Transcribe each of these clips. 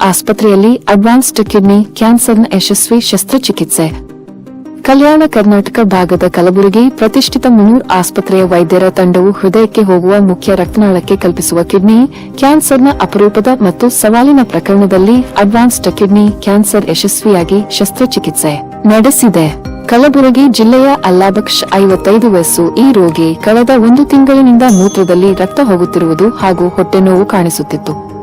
ಆಸ್ಪತ್ರೆಯಲ್ಲಿ advanced kidney ಕ್ಯಾನ್ಸರ್ನ ಯಶಸ್ವಿ ಶಸ್ತ್ರಚಿಕಿತ್ಸೆ. ಕಲ್ಯಾಣ ಕರ್ನಾಟಕ ಭಾಗದ ಕಲಬುರಗಿ ಪ್ರತಿಷ್ಠಿತ ಮುನೂರ್ ಆಸ್ಪತ್ರೆಯ ವೈದ್ಯರ ತಂಡವು ಹೃದಯಕ್ಕೆ ಹೋಗುವ ಮುಖ್ಯ ರಕ್ತನಾಳಕ್ಕೆ ಕಲ್ಪಿಸುವ ಕಿಡ್ನಿ ಕ್ಯಾನ್ಸರ್ನ ಅಪರೂಪದ ಮತ್ತು ಸವಾಲಿನ ಪ್ರಕರಣದಲ್ಲಿ ಅಡ್ವಾನ್ಸ್ಡ್ ಕಿಡ್ನಿ, ಕ್ಯಾನ್ಸರ್ ಯಶಸ್ವಿಯಾಗಿ ಶಸ್ತ್ರಚಿಕಿತ್ಸೆ ನಡೆಸಿದೆ. ಕಲಬುರಗಿ ಜಿಲ್ಲೆಯ ಅಲ್ಲಾಬಕ್ಷ್ ಐವತ್ತೈದು ವಯಸ್ಸು ಈ ರೋಗಿ ಕಳೆದ ಒಂದು ತಿಂಗಳಿನಿಂದ ಮೂತ್ರದಲ್ಲಿ ರಕ್ತ ಹೋಗುತ್ತಿರುವುದು ಹಾಗೂ ಹೊಟ್ಟೆ ನೋವು ಕಾಣಿಸುತ್ತಿತ್ತು.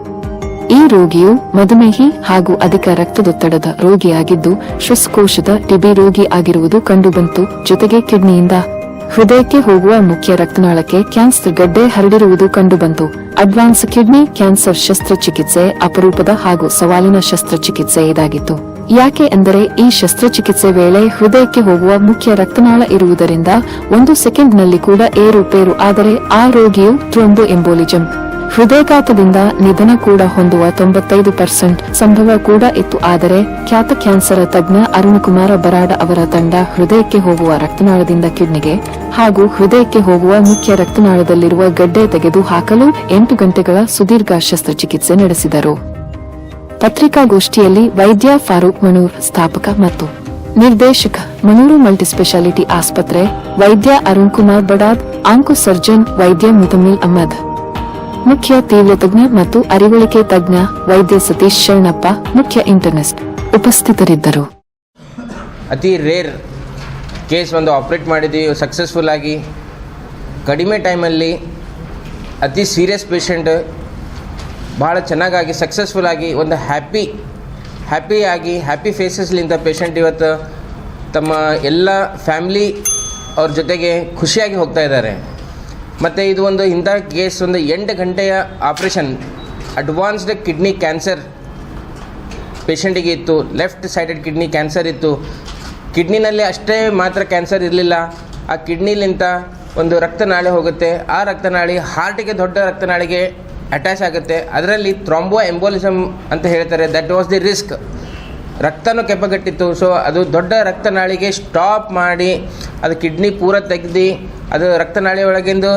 ಈ ರೋಗಿಯು ಮಧುಮೇಹಿ ಹಾಗೂ ಅಧಿಕ ರಕ್ತದೊತ್ತಡದ ರೋಗಿಯಾಗಿದ್ದು ಶ್ವಾಸಕೋಶದ ಟಿಬಿ ರೋಗಿ ಆಗಿರುವುದು ಕಂಡುಬಂತು. ಜೊತೆಗೆ ಕಿಡ್ನಿಯಿಂದ ಹೃದಯಕ್ಕೆ ಹೋಗುವ ಮುಖ್ಯ ರಕ್ತನಾಳಕ್ಕೆ ಕ್ಯಾನ್ಸರ್ ಗಡ್ಡೆ ಹರಡಿರುವುದು ಕಂಡುಬಂತು. ಅಡ್ವಾನ್ಸ್ ಕಿಡ್ನಿ ಕ್ಯಾನ್ಸರ್ ಶಸ್ತ್ರಚಿಕಿತ್ಸೆ, ಅಪರೂಪದ ಹಾಗೂ ಸವಾಲಿನ ಶಸ್ತ್ರಚಿಕಿತ್ಸೆ ಇದಾಗಿತ್ತು. ಯಾಕೆ ಎಂದರೆ ಈ ಶಸ್ತ್ರಚಿಕಿತ್ಸೆ ವೇಳೆ ಹೃದಯಕ್ಕೆ ಹೋಗುವ ಮುಖ್ಯ ರಕ್ತನಾಳ ಇರುವುದರಿಂದ ಒಂದು ಸೆಕೆಂಡ್ನಲ್ಲಿ ಕೂಡ ಏರುಪೇರು ಆದರೆ ಆ ರೋಗಿಯು ಥ್ರೋಂಬೋ ಎಂಬೋಲಿಜಂ. ಹೃದಯಘಾತದಿಂದ ನಿಧನ ಕೂಡ ಹೊಂದುವ ತೊಂಬತ್ತೈದು ಪರ್ಸೆಂಟ್ ಸಂಭವ ಕೂಡ ಇತ್ತು. ಆದರೆ ಖ್ಯಾತ ಕ್ಯಾನ್ಸರ್ ತಜ್ಞ ಅರುಣ್ ಕುಮಾರ ಬರಾಡ ಅವರ ತಂಡ ಹೃದಯಕ್ಕೆ ಹೋಗುವ ರಕ್ತನಾಳದಿಂದ ಕಿಡ್ನಿಗೆ ಹಾಗೂ ಹೃದಯಕ್ಕೆ ಹೋಗುವ ಮುಖ್ಯ ರಕ್ತನಾಳದಲ್ಲಿರುವ ಗಡ್ಡೆ ತೆಗೆದು ಹಾಕಲು ಎಂಟು ಗಂಟೆಗಳ ಸುದೀರ್ಘ ಶಸ್ತ್ರಚಿಕಿತ್ಸೆ ನಡೆಸಿದರು. ಪತ್ರಿಕಾಗೋಷ್ಠಿಯಲ್ಲಿ ವೈದ್ಯ ಫಾರೂಕ್ ಮನೂರ್, ಸ್ಥಾಪಕ ಮತ್ತು ನಿರ್ದೇಶಕ ಮನೂರು ಮಲ್ಟಿಸ್ಪೆಷಾಲಿಟಿ ಆಸ್ಪತ್ರೆ ವೈದ್ಯ ಅರುಣ್ ಕುಮಾರ್ ಬಡಾದ್ ಆಂಕು ಸರ್ಜನ್ ವೈದ್ಯ ಮುತಮಿಲ್ ಅಹಮದ್ ಮುಖ್ಯ ತೀವ್ರ ತಜ್ಞ ಮತ್ತು ಅರಿವಳಿಕೆ ತಜ್ಞ ವೈದ್ಯ ಸತೀಶ್ ಶರಣಪ್ಪ, ಮುಖ್ಯ ಇಂಟರ್ನೆಸ್ಟ್ ಉಪಸ್ಥಿತರಿದ್ದರು. ಅತಿ ರೇರ್ ಕೇಸ್ ಒಂದು ಆಪ್ರೇಟ್ ಮಾಡಿದ್ದೀವಿ ಸಕ್ಸಸ್ಫುಲ್ ಆಗಿ. ಕಡಿಮೆ ಟೈಮಲ್ಲಿ ಅತಿ ಸೀರಿಯಸ್ ಪೇಷಂಟ್ ಭಾಳ ಚೆನ್ನಾಗಾಗಿ ಸಕ್ಸಸ್ಫುಲ್ ಆಗಿ, ಒಂದು ಹ್ಯಾಪಿ ಹ್ಯಾಪಿಯಾಗಿ ಹ್ಯಾಪಿ ಫೇಸಸ್ಲಿಂದ ಪೇಷಂಟ್ ಇವತ್ತು ತಮ್ಮ ಎಲ್ಲ ಫ್ಯಾಮ್ಲಿ ಅವ್ರ ಜೊತೆಗೆ ಖುಷಿಯಾಗಿ ಹೋಗ್ತಾ ಇದ್ದಾರೆ. ಮತ್ತು ಇದು ಒಂದು ಇಂಥ ಕೇಸ್ ಒಂದು ಎಂಟು ಗಂಟೆಯ ಆಪ್ರೇಷನ್. ಅಡ್ವಾನ್ಸ್ಡ್ ಕಿಡ್ನಿ ಕ್ಯಾನ್ಸರ್ ಪೇಷಂಟಿಗೆ ಇತ್ತು. ಲೆಫ್ಟ್ ಸೈಡೆಡ್ ಕಿಡ್ನಿ ಕ್ಯಾನ್ಸರ್ ಇತ್ತು. ಕಿಡ್ನಿನಲ್ಲಿ ಅಷ್ಟೇ ಮಾತ್ರ ಕ್ಯಾನ್ಸರ್ ಇರಲಿಲ್ಲ. ಆ ಕಿಡ್ನಿಲಿಂತ ಒಂದು ರಕ್ತನಾಳಿ ಹೋಗುತ್ತೆ. ಆ ರಕ್ತನಾಳಿ ಹಾರ್ಟಿಗೆ ದೊಡ್ಡ ರಕ್ತನಾಳಿಗೆ ಅಟ್ಯಾಚ್ ಆಗುತ್ತೆ. ಅದರಲ್ಲಿ ಥ್ರಾಂಬೋ ಎಂಬೋಲಿಸಮ್ ಅಂತ ಹೇಳ್ತಾರೆ. ದಟ್ ವಾಸ್ ದಿ ರಿಸ್ಕ್ ರಕ್ತನೂ ಕೆಪಗಟ್ಟಿತ್ತು. ಸೊ ಅದು ದೊಡ್ಡ ರಕ್ತನಾಳಿಗೆ ಸ್ಟಾಪ್ ಮಾಡಿ ಅದು ಕಿಡ್ನಿ ಪೂರ ತೆಗ್ದು, ಅದು ರಕ್ತನಾಳಿ ಒಳಗಿಂದು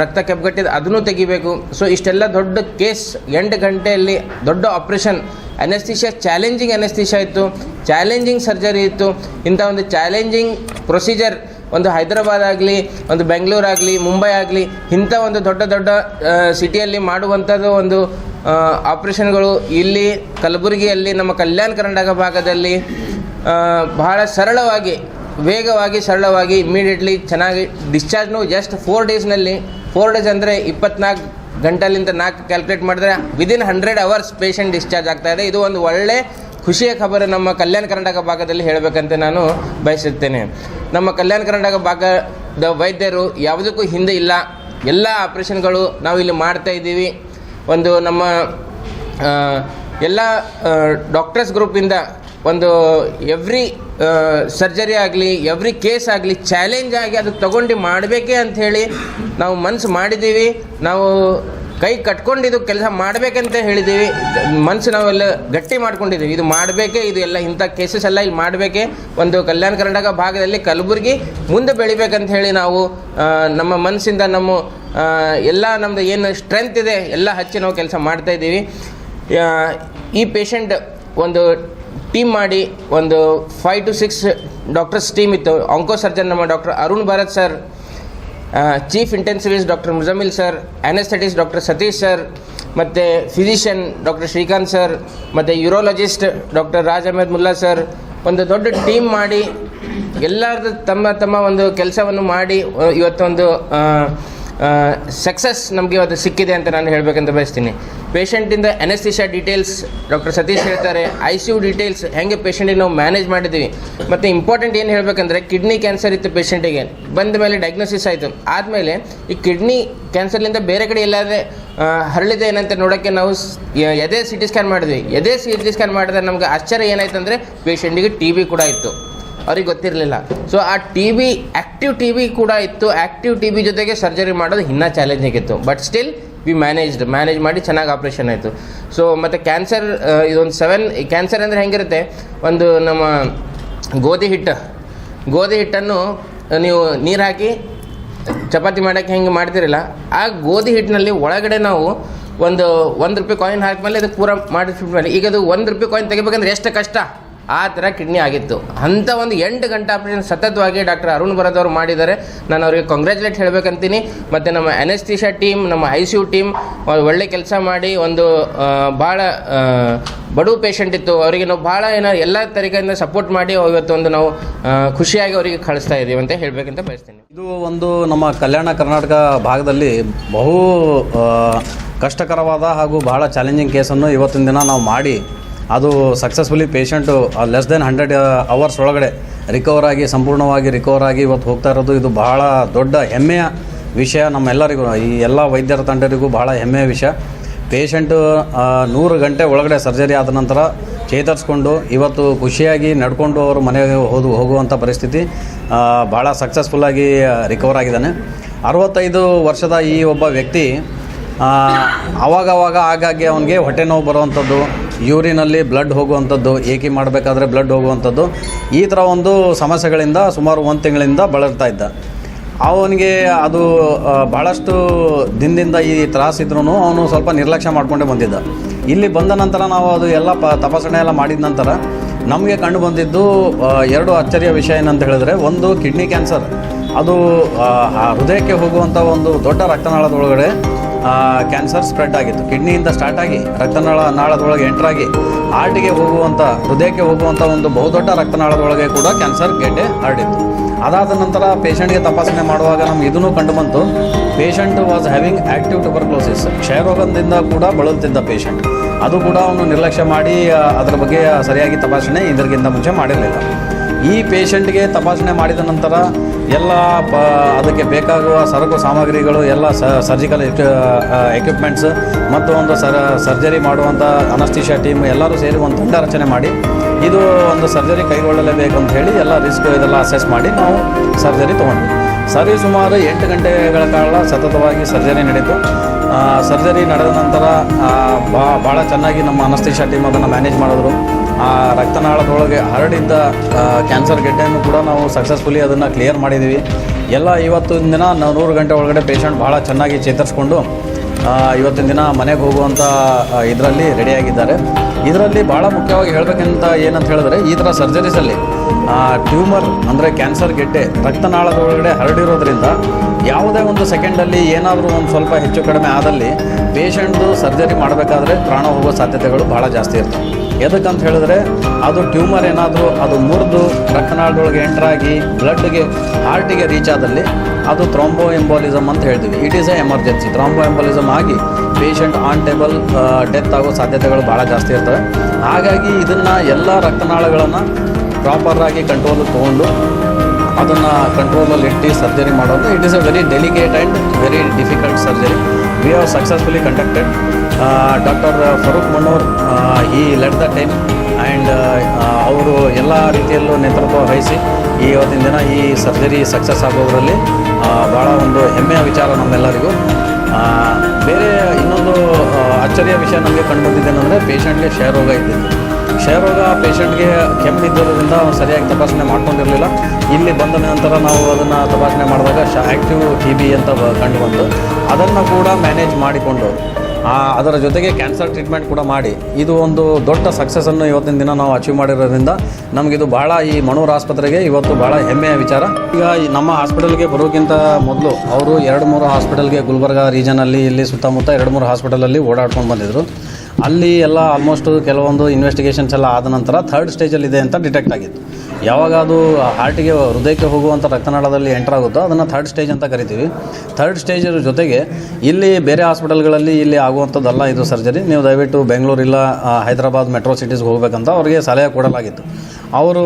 ರಕ್ತ ಕೆಪ್ಪಗಟ್ಟಿದ್ದು ಅದನ್ನು ತೆಗಿಬೇಕು. ಸೊ ಇಷ್ಟೆಲ್ಲ ದೊಡ್ಡ ಕೇಸ್ ಎಂಟು ಗಂಟೆಯಲ್ಲಿ ದೊಡ್ಡ ಆಪ್ರೇಷನ್ ಅನೆಸ್ತೀಷಿಯಾ ಚಾಲೆಂಜಿಂಗ್ ಅನೆಸ್ತೀಷಿಯಾ ಇತ್ತು. ಚಾಲೆಂಜಿಂಗ್ ಸರ್ಜರಿ ಇತ್ತು. ಇಂಥ ಒಂದು ಚಾಲೆಂಜಿಂಗ್ ಪ್ರೊಸೀಜರ್ ಒಂದು ಹೈದರಾಬಾದ್ ಆಗಲಿ, ಒಂದು ಬೆಂಗಳೂರು ಆಗಲಿ, ಮುಂಬೈ ಆಗಲಿ, ಇಂಥ ಒಂದು ದೊಡ್ಡ ದೊಡ್ಡ ಸಿಟಿಯಲ್ಲಿ ಮಾಡುವಂಥದ್ದು ಒಂದು ಆಪ್ರೇಷನ್ಗಳು ಇಲ್ಲಿ ಕಲಬುರಗಿಯಲ್ಲಿ ನಮ್ಮ ಕಲ್ಯಾಣ ಕರ್ನಾಟಕ ಭಾಗದಲ್ಲಿ ಬಹಳ ಸರಳವಾಗಿ ವೇಗವಾಗಿ, ಸರಳವಾಗಿ ಇಮ್ಮಿಡಿಯೇಟ್ಲಿ ಚೆನ್ನಾಗಿ ಡಿಸ್ಚಾರ್ಜ್ನು ಜಸ್ಟ್ ಫೋರ್ ಡೇಸ್ನಲ್ಲಿ ಫೋರ್ ಡೇಸ್ ಅಂದರೆ ಇಪ್ಪತ್ನಾಲ್ಕು ಗಂಟಲಿಂದ ನಾಲ್ಕು ಕ್ಯಾಲ್ಕುಲೇಟ್ ಮಾಡಿದ್ರೆ within hundred hours patient discharge ಆಗ್ತಾ ಇದೆ. ಇದು ಒಂದು ಒಳ್ಳೆ ಖುಷಿಯ ಖಬರು ನಮ್ಮ ಕಲ್ಯಾಣ ಕರ್ನಾಟಕ ಭಾಗದಲ್ಲಿ ಹೇಳಬೇಕಂತ ನಾನು ಬಯಸುತ್ತೇನೆ ನಮ್ಮ ಕಲ್ಯಾಣ ಕರ್ನಾಟಕ ಭಾಗದ ವೈದ್ಯರು ಯಾವುದಕ್ಕೂ ಹಿಂದೆ ಇಲ್ಲ. ಎಲ್ಲ ಆಪ್ರೇಷನ್ಗಳು ನಾವು ಇಲ್ಲಿ ಮಾಡ್ತಾ ಇದ್ದೀವಿ. ಒಂದು ನಮ್ಮ ಎಲ್ಲ ಡಾಕ್ಟರ್ಸ್ ಗ್ರೂಪಿಂದ ಒಂದು ಎವ್ರಿ ಸರ್ಜರಿ ಆಗಲಿ ಎವ್ರಿ ಕೇಸ್ ಆಗಲಿ ಚಾಲೆಂಜ್ ಆಗಿ ಅದು ತಗೊಂಡು ಮಾಡಬೇಕೇ ಅಂಥೇಳಿ ನಾವು ಮನಸ್ಸು ಮಾಡಿದ್ದೀವಿ. ನಾವು ಕೈ ಕಟ್ಕೊಂಡಿದ್ದು ಕೆಲಸ ಮಾಡಬೇಕಂತ ಹೇಳಿದ್ದೀವಿ. ಮನಸ್ಸು ನಾವೆಲ್ಲ ಗಟ್ಟಿ ಮಾಡ್ಕೊಂಡಿದ್ದೀವಿ. ಇದು ಮಾಡಬೇಕೇ, ಇದು ಎಲ್ಲ ಇಂಥ ಕೇಸಸ್ ಎಲ್ಲ ಇಲ್ಲಿ ಮಾಡಬೇಕೇ. ಒಂದು ಕಲ್ಯಾಣ ಕರ್ನಾಟಕ ಭಾಗದಲ್ಲಿ ಕಲಬುರಗಿ ಮುಂದೆ ಬೆಳಿಬೇಕಂತ ಹೇಳಿ ನಾವು ನಮ್ಮ ಮನಸ್ಸಿಂದ ನಮ್ಮ ಎಲ್ಲ ನಮ್ಮದು ಏನು ಸ್ಟ್ರೆಂತ್ ಇದೆ, ಎಲ್ಲ ಹಚ್ಚಿ ನಾವು ಕೆಲಸ ಮಾಡ್ತಾ ಇದ್ದೀವಿ. ಈ ಪೇಷಂಟ್ ಒಂದು ಟೀಮ್ ಮಾಡಿ ಒಂದು five to six doctors team ಇತ್ತು. ಆಂಕೋ ಸರ್ಜನ್ ನಮ್ಮ doctor Arun Bharat sir chief intensivist doctor Muzammil sir anaesthetist doctor Satish sir ಮತ್ತು ಫಿಸಿಷಿಯನ್ ಡಾಕ್ಟರ್ ಶ್ರೀಕಾಂತ್ ಸರ್ ಮತ್ತು urologist doctor Raj Ahmed Mulla sir ಒಂದು ದೊಡ್ಡ team ಮಾಡಿ ಎಲ್ಲರದ್ದು ತಮ್ಮ ತಮ್ಮ ಒಂದು ಕೆಲಸವನ್ನು ಮಾಡಿ ಇವತ್ತೊಂದು ಸಕ್ಸಸ್ ನಮಗೆ ಇವತ್ತು ಸಿಕ್ಕಿದೆ ಅಂತ ನಾನು ಹೇಳಬೇಕಂತ ಬಯಸ್ತೀನಿ. ಪೇಷಂಟಿಂದ ಎನೆಸ್ಥಿಷಾ ಡೀಟೇಲ್ಸ್ ಡಾಕ್ಟರ್ ಸತೀಶ್ ಹೇಳ್ತಾರೆ. ಐ ಸಿ ಯು ಡೀಟೇಲ್ಸ್ ಹೆಂಗೆ ಪೇಷಂಟಿಗೆ ನಾವು ಮ್ಯಾನೇಜ್ ಮಾಡಿದ್ದೀವಿ. ಮತ್ತು ಇಂಪಾರ್ಟೆಂಟ್ ಏನು ಹೇಳಬೇಕಂದ್ರೆ ಕಿಡ್ನಿ ಕ್ಯಾನ್ಸರ್ ಇತ್ತು ಪೇಷಂಟಿಗೆ ಬಂದ ಮೇಲೆ ಡಯಾಗ್ನೋಸಿಸ್ ಆಯಿತು. ಆದಮೇಲೆ ಈ ಕಿಡ್ನಿ ಕ್ಯಾನ್ಸರ್ಲಿಂದ ಬೇರೆ ಕಡೆ ಎಲ್ಲಾದರೆ ಹರಳಿದೆ ಏನಂತ ನೋಡೋಕ್ಕೆ ನಾವು ಎದೆ ಸಿ ಟಿ ಸ್ಕ್ಯಾನ್ ಮಾಡಿದ್ವಿ. ಎದೆ ಸಿ ಟಿ ಸ್ಕ್ಯಾನ್ ಮಾಡಿದ್ರೆ ನಮ್ಗೆ ಆಶ್ಚರ್ಯ ಏನಾಯ್ತು ಅಂದರೆ ಪೇಷಂಟಿಗೆ ಟಿ ಬಿ ಕೂಡ ಇತ್ತು. ಅವ್ರಿಗೆ ಗೊತ್ತಿರಲಿಲ್ಲ. ಸೊ ಆ T B active T B ಕೂಡ ಇತ್ತು. ಆ್ಯಕ್ಟಿವ್ ಟಿ ಬಿ ಜೊತೆಗೆ ಸರ್ಜರಿ ಮಾಡೋದು ಇನ್ನೂ ಚಾಲೆಂಜಿಂಗ್ ಇತ್ತು. But still we managed manage ಮಾಡಿ ಚೆನ್ನಾಗಿ ಆಪ್ರೇಷನ್ ಆಯಿತು. ಸೊ ಮತ್ತು ಕ್ಯಾನ್ಸರ್ ಇದೊಂದು ಸೆವೆನ್ ಕ್ಯಾನ್ಸರ್ ಅಂದರೆ ಹೆಂಗಿರುತ್ತೆ? ಒಂದು ನಮ್ಮ ಗೋಧಿ ಹಿಟ್ಟು. ಗೋಧಿ ಹಿಟ್ಟನ್ನು ನೀವು ನೀರು ಹಾಕಿ ಚಪಾತಿ ಮಾಡೋಕ್ಕೆ ಹೆಂಗೆ ಮಾಡ್ತಿರಲ್ಲ, ಆ ಗೋಧಿ ಹಿಟ್ಟಿನಲ್ಲಿ ಒಳಗಡೆ ನಾವು ಒಂದು ಒಂದು ರೂಪಾಯಿ ಕಾಯಿನ್ ಹಾಕಿದ್ಮೇಲೆ ಅದು ಪೂರ ಮಾಡಿ ಈಗ ಅದು ಒಂದು ರೂಪಾಯಿ ಕಾಯಿನ್ ತೆಗಿಬೇಕಂದ್ರೆ ಎಷ್ಟು ಕಷ್ಟ? ಆ ಥರ ಕಿಡ್ನಿ ಆಗಿತ್ತು. ಅಂಥ ಒಂದು ಎಂಟು ಗಂಟೆ ಆಪರೇಷನ್ ಸತತವಾಗಿ ಡಾಕ್ಟರ್ ಅರುಣ್ ಅವರು ಮಾಡಿದ್ದಾರೆ. ನಾನು ಅವರಿಗೆ ಕಾಂಗ್ರ್ಯಾಚುಲೇಟ್ ಹೇಳಬೇಕಂತೀನಿ. ಮತ್ತು ನಮ್ಮ ಎನೆಸ್ತಿಷಾ ಟೀಮ್ ನಮ್ಮ ಐ ಸಿ ಯು ಟೀಮ್ ಒಳ್ಳೆ ಕೆಲಸ ಮಾಡಿ ಒಂದು ಭಾಳ ಬಡವ ಪೇಷಂಟ್ ಇತ್ತು. ಅವರಿಗೆ ನಾವು ಭಾಳ ಏನೋ ಎಲ್ಲ ತರಿಕೆಯಿಂದ ಸಪೋರ್ಟ್ ಮಾಡಿ ಇವತ್ತು ಒಂದು ನಾವು ಖುಷಿಯಾಗಿ ಅವರಿಗೆ ಕಳಿಸ್ತಾ ಇದ್ದೀವಿ ಅಂತ ಹೇಳಬೇಕಂತ ಬಯಸ್ತೀನಿ. ಇದು ಒಂದು ನಮ್ಮ ಕಲ್ಯಾಣ ಕರ್ನಾಟಕ ಭಾಗದಲ್ಲಿ ಬಹು ಕಷ್ಟಕರವಾದ ಹಾಗೂ ಬಹಳ ಚಾಲೆಂಜಿಂಗ್ ಕೇಸನ್ನು ಇವತ್ತಿನ ದಿನ ನಾವು ಮಾಡಿ ಅದು successfully patient less than hundred hours ಒಳಗಡೆ ರಿಕವರ್ ಆಗಿ, ಸಂಪೂರ್ಣವಾಗಿ ರಿಕವರ್ ಆಗಿ ಇವತ್ತು ಹೋಗ್ತಾ ಇರೋದು, ಇದು ಬಹಳ ದೊಡ್ಡ ಹೆಮ್ಮೆಯ ವಿಷಯ. ನಮ್ಮೆಲ್ಲರಿಗೂ, ಈ ಎಲ್ಲ ವೈದ್ಯರ ತಂಡರಿಗೂ ಬಹಳ ಹೆಮ್ಮೆಯ ವಿಷಯ. ಪೇಷಂಟು ನೂರು ಗಂಟೆ ಒಳಗಡೆ ಸರ್ಜರಿ ಆದ ನಂತರ ಚೇತರಿಸ್ಕೊಂಡು, ಇವತ್ತು ಖುಷಿಯಾಗಿ ನಡ್ಕೊಂಡು ಅವರು ಮನೆಗೆ ಹೋದು ಹೋಗುವಂಥ ಪರಿಸ್ಥಿತಿ ಭಾಳ ಸಕ್ಸಸ್ಫುಲ್ಲಾಗಿ ರಿಕವರ್ ಆಗಿದ್ದಾನೆ. ಅರವತ್ತೈದು ವರ್ಷದ ಈ ಒಬ್ಬ ವ್ಯಕ್ತಿ ಆವಾಗವಾಗ ಆಗಾಗ್ಗೆ ಅವನಿಗೆ ಹೊಟ್ಟೆ ನೋವು ಬರುವಂಥದ್ದು ಯೂರಿನಲ್ಲಿ ಬ್ಲಡ್ ಹೋಗುವಂಥದ್ದು, ಏಕೆ ಮಾಡಬೇಕಾದ್ರೆ ಬ್ಲಡ್ ಹೋಗುವಂಥದ್ದು, ಈ ಥರ ಒಂದು ಸಮಸ್ಯೆಗಳಿಂದ ಸುಮಾರು ಒಂದು ತಿಂಗಳಿಂದ ಬಳಲ್ತಾ ಇದ್ದ. ಅವನಿಗೆ ಅದು ಭಾಳಷ್ಟು ದಿನದಿಂದ ಈ ತ್ರಾಸಿದ್ರೂ ಅವನು ಸ್ವಲ್ಪ ನಿರ್ಲಕ್ಷ್ಯ ಮಾಡಿಕೊಂಡೇ ಬಂದಿದ್ದ. ಇಲ್ಲಿ ಬಂದ ನಂತರ ನಾವು ಅದು ಎಲ್ಲ ಪ, ತಪಾಸಣೆ ಎಲ್ಲ ಮಾಡಿದ ನಂತರ ನಮಗೆ ಕಂಡು ಬಂದಿದ್ದು ಎರಡು ಅಚ್ಚರಿಯ ವಿಷಯ ಏನಂತ ಹೇಳಿದ್ರೆ, ಒಂದು ಕಿಡ್ನಿ ಕ್ಯಾನ್ಸರ್. ಅದು ಹೃದಯಕ್ಕೆ ಹೋಗುವಂಥ ಒಂದು ದೊಡ್ಡ ರಕ್ತನಾಳದೊಳಗಡೆ ಕ್ಯಾನ್ಸರ್ ಸ್ಪ್ರೆಡ್ ಆಗಿತ್ತು. ಕಿಡ್ನಿಯಿಂದ ಸ್ಟಾರ್ಟ್ ಆಗಿ ರಕ್ತನಾಳ, ನಾಳದೊಳಗೆ ಎಂಟ್ರಾಗಿ ಹಾರ್ಟಿಗೆ ಹೋಗುವಂಥ ಹೃದಯಕ್ಕೆ ಹೋಗುವಂಥ ಒಂದು ಬಹುದೊಡ್ಡ ರಕ್ತನಾಳದೊಳಗೆ ಕೂಡ ಕ್ಯಾನ್ಸರ್ ಗೆಡ್ಡೆ ಹರಡಿತ್ತು. ಅದಾದ ನಂತರ ಪೇಷಂಟ್ಗೆ ತಪಾಸಣೆ ಮಾಡುವಾಗ ನಮ್ಗೆ ಇದನ್ನು ಕಂಡು ಬಂತು. ಪೇಷಂಟ್ ವಾಸ್ ಹ್ಯಾವಿಂಗ್ ಆ್ಯಕ್ಟಿವ್ ಕ್ಷಯ ಕ್ಷಯರೋಗದಿಂದ ಕೂಡ ಬಳಲುತ್ತಿದ್ದ ಪೇಷಂಟ್ ಅದು ಕೂಡ ಅವನು ನಿರ್ಲಕ್ಷ್ಯ ಮಾಡಿ ಅದರ ಬಗ್ಗೆ ಸರಿಯಾಗಿ ತಪಾಸಣೆ ಇದರಿಗಿಂತ ಮುಂಚೆ ಮಾಡಿರಲಿಲ್ಲ. ಈ ಪೇಷಂಟ್ಗೆ ತಪಾಸಣೆ ಮಾಡಿದ ನಂತರ ಎಲ್ಲ ಪ, ಅದಕ್ಕೆ ಬೇಕಾಗುವ ಸರಕು ಸಾಮಗ್ರಿಗಳು, ಎಲ್ಲ ಸರ್ಜಿಕಲ್ ಎಕ್ವಿಪ್ಮೆಂಟ್ಸ್ ಮತ್ತು ಒಂದು ಸರ ಸರ್ಜರಿ ಮಾಡುವಂಥ ಅನಸ್ತಿಷಾ ಟೀಮ್ ಎಲ್ಲರೂ ಸೇರಿ ಒಂದು ತಂಡ ರಚನೆ ಮಾಡಿ, ಇದು ಒಂದು ಸರ್ಜರಿ ಕೈಗೊಳ್ಳಲೇಬೇಕು ಅಂತ ಹೇಳಿ ಎಲ್ಲ ರಿಸ್ಕ್ ಇದೆಲ್ಲ ಅಸೆಸ್ ಮಾಡಿ ನಾವು ಸರ್ಜರಿ ತೊಗೊಂಡ್ವಿ. ಸರಿ, ಸುಮಾರು ಎಂಟು ಗಂಟೆಗಳ ಕಾಲ ಸತತವಾಗಿ ಸರ್ಜರಿ ನಡೀತು. ಸರ್ಜರಿ ನಡೆದ ನಂತರ ಭಾಳ ಚೆನ್ನಾಗಿ ನಮ್ಮ ಅನಸ್ತಿಷಾ ಟೀಮ್ ಅದನ್ನು ಮ್ಯಾನೇಜ್ ಮಾಡಿದ್ರು. ಆ ರಕ್ತನಾಳದೊಳಗೆ ಹರಡಿದ್ದ ಕ್ಯಾನ್ಸರ್ ಗೆಡ್ಡೆಯನ್ನು ಕೂಡ ನಾವು ಸಕ್ಸಸ್ಫುಲಿ ಅದನ್ನು ಕ್ಲಿಯರ್ ಮಾಡಿದ್ದೀವಿ ಎಲ್ಲ ಇವತ್ತಿನ ದಿನ ನಾವು ನೂರು ಗಂಟೆ ಒಳಗಡೆ ಪೇಷಂಟ್ ಭಾಳ ಚೆನ್ನಾಗಿ ಚೇತರಿಸ್ಕೊಂಡು ಇವತ್ತಿನ ದಿನ ಮನೆಗೆ ಹೋಗುವಂಥ ಇದರಲ್ಲಿ ರೆಡಿಯಾಗಿದ್ದಾರೆ ಇದರಲ್ಲಿ ಭಾಳ ಮುಖ್ಯವಾಗಿ ಹೇಳಬೇಕಂತ ಏನಂತ ಹೇಳಿದ್ರೆ, ಈ ಥರ ಸರ್ಜರೀಸಲ್ಲಿ ಟ್ಯೂಮರ್ ಅಂದರೆ ಕ್ಯಾನ್ಸರ್ ಗೆಡ್ಡೆ ರಕ್ತನಾಳದೊಳಗಡೆ ಹರಡಿರೋದ್ರಿಂದ ಯಾವುದೇ ಒಂದು ಸೆಕೆಂಡಲ್ಲಿ ಏನಾದರೂ ಒಂದು ಸ್ವಲ್ಪ ಹೆಚ್ಚು ಕಡಿಮೆ ಆದಲ್ಲಿ ಪೇಷಂಟ್ದು ಸರ್ಜರಿ ಮಾಡಬೇಕಾದ್ರೆ ಪ್ರಾಣ ಹೋಗೋ ಸಾಧ್ಯತೆಗಳು ಭಾಳ ಜಾಸ್ತಿ ಇರ್ತವೆ. ಎದಕ್ಕಂತ ಹೇಳಿದ್ರೆ ಅದು ಟ್ಯೂಮರ್ ಏನಾದರೂ ಅದು ಮುರಿದು ರಕ್ತನಾಳದೊಳಗೆ ಎಂಟ್ರಾಗಿ ಬ್ಲಡ್ಗೆ ಹಾರ್ಟಿಗೆ ರೀಚ್ ಆದಲ್ಲಿ ಅದು ಥ್ರಾಂಬೋ ಎಂಬೋಲಿಸಮ್ ಅಂತ ಹೇಳ್ತೀವಿ. It is a emergency thromboembolism ಆಗಿ ಪೇಷಂಟ್ ಆನ್ ಟೇಬಲ್ ಡೆತ್ ಆಗೋ ಸಾಧ್ಯತೆಗಳು ಭಾಳ ಜಾಸ್ತಿ ಇರ್ತವೆ. ಹಾಗಾಗಿ ಇದನ್ನು ಎಲ್ಲ ರಕ್ತನಾಳಗಳನ್ನು ಪ್ರಾಪರಾಗಿ ಕಂಟ್ರೋಲ್ ತೊಗೊಂಡು ಅದನ್ನು ಕಂಟ್ರೋಲಲ್ಲಿ ಇಟ್ಟು ಸರ್ಜರಿ ಮಾಡೋದು. It is a very delicate and very difficult surgery we are successfully conducted doctor Farooq Manor ಈ ಲೆಟ್ ದ ಟೈಮ್ ಆ್ಯಂಡ್ ಅವರು ಎಲ್ಲ ರೀತಿಯಲ್ಲೂ ನೇತೃತ್ವ ವಹಿಸಿ ಈ ಇವತ್ತಿನ ದಿನ ಈ ಸರ್ಜರಿ ಸಕ್ಸಸ್ ಆಗೋದರಲ್ಲಿ ಭಾಳ ಒಂದು ಹೆಮ್ಮೆಯ ವಿಚಾರ ನಮ್ಮೆಲ್ಲರಿಗೂ. ಬೇರೆ ಇನ್ನೊಂದು ಅಚ್ಚರಿಯ ವಿಷಯ ನಮಗೆ ಕಂಡು ಬಂದಿದ್ದೇನೆಂದರೆ ಪೇಷಂಟ್ಗೆ ಕ್ಷಯರೋಗ ಇದ್ದಿದ್ದು. ಕ್ಷಯರೋಗ ಪೇಷಂಟ್ಗೆ ಕೆಮ್ಮಿದ್ದರಿಂದ ಅವ್ನು ಸರಿಯಾಗಿ ತಪಾಸಣೆ ಮಾಡ್ಕೊಂಡಿರಲಿಲ್ಲ. ಇಲ್ಲಿ ಬಂದ ನಂತರ ನಾವು ಅದನ್ನು ತಪಾಸಣೆ ಮಾಡಿದಾಗ ಶ ಆ್ಯಕ್ಟಿವ್ ಟಿ ಬಿ ಅಂತ ಕಂಡು ಬಂತು. ಅದನ್ನು ಕೂಡ ಮ್ಯಾನೇಜ್ ಮಾಡಿಕೊಂಡು ಅದರ ಜೊತೆಗೆ ಕ್ಯಾನ್ಸರ್ ಟ್ರೀಟ್ಮೆಂಟ್ ಕೂಡ ಮಾಡಿ. ಇದು ಒಂದು ದೊಡ್ಡ ಸಕ್ಸಸ್ಸನ್ನು ಇವತ್ತಿನ ದಿನ ನಾವು ಅಚೀವ್ ಮಾಡಿರೋದ್ರಿಂದ ನಮಗಿದು ಭಾಳ ಈ ಮಣೂರು ಆಸ್ಪತ್ರೆಗೆ ಇವತ್ತು ಭಾಳ ಹೆಮ್ಮೆಯ ವಿಚಾರ. ಈಗ ನಮ್ಮ ಹಾಸ್ಪಿಟಲ್ಗೆ ಬರೋಕ್ಕಿಂತ ಮೊದಲು ಅವರು ಎರಡು ಮೂರು ಹಾಸ್ಪಿಟಲ್ಗೆ ಗುಲ್ಬರ್ಗ ರೀಜನಲ್ಲಿ ಇಲ್ಲಿ ಸುತ್ತಮುತ್ತ ಎರಡು ಮೂರು ಹಾಸ್ಪಿಟಲಲ್ಲಿ ಓಡಾಡ್ಕೊಂಡು ಬಂದಿದ್ದರು ಅಲ್ಲಿ ಎಲ್ಲ ಆಲ್ಮೋಸ್ಟ್ ಕೆಲವೊಂದು ಇನ್ವೆಸ್ಟಿಗೇಷನ್ಸ್ ಎಲ್ಲ ಆದ ನಂತರ ಥರ್ಡ್ ಸ್ಟೇಜಲ್ಲಿದೆ ಅಂತ ಡಿಟೆಕ್ಟ್ ಆಗಿತ್ತು. ಯಾವಾಗ ಅದು ಹಾರ್ಟಿಗೆ ಹೃದಯಕ್ಕೆ ಹೋಗುವಂಥ ರಕ್ತನಾಳದಲ್ಲಿ ಎಂಟರ್ ಆಗುತ್ತೋ ಅದನ್ನು ಥರ್ಡ್ ಸ್ಟೇಜ್ ಅಂತ ಕರಿತೀವಿ. ಥರ್ಡ್ ಸ್ಟೇಜ್ ಜೊತೆಗೆ ಇಲ್ಲಿ ಬೇರೆ ಹಾಸ್ಪಿಟಲ್ಗಳಲ್ಲಿ ಇಲ್ಲಿ ಆಗುವಂಥದ್ದಲ್ಲ ಇದು ಸರ್ಜರಿ ನೀವು ದಯವಿಟ್ಟು ಬೆಂಗಳೂರಿಲ್ಲ ಹೈದರಾಬಾದ್ ಮೆಟ್ರೋ ಸಿಟೀಸ್ಗೆ ಹೋಗಬೇಕಂತ ಅವರಿಗೆ ಸಲಹೆ ಕೊಡಲಾಗಿತ್ತು. ಅವರು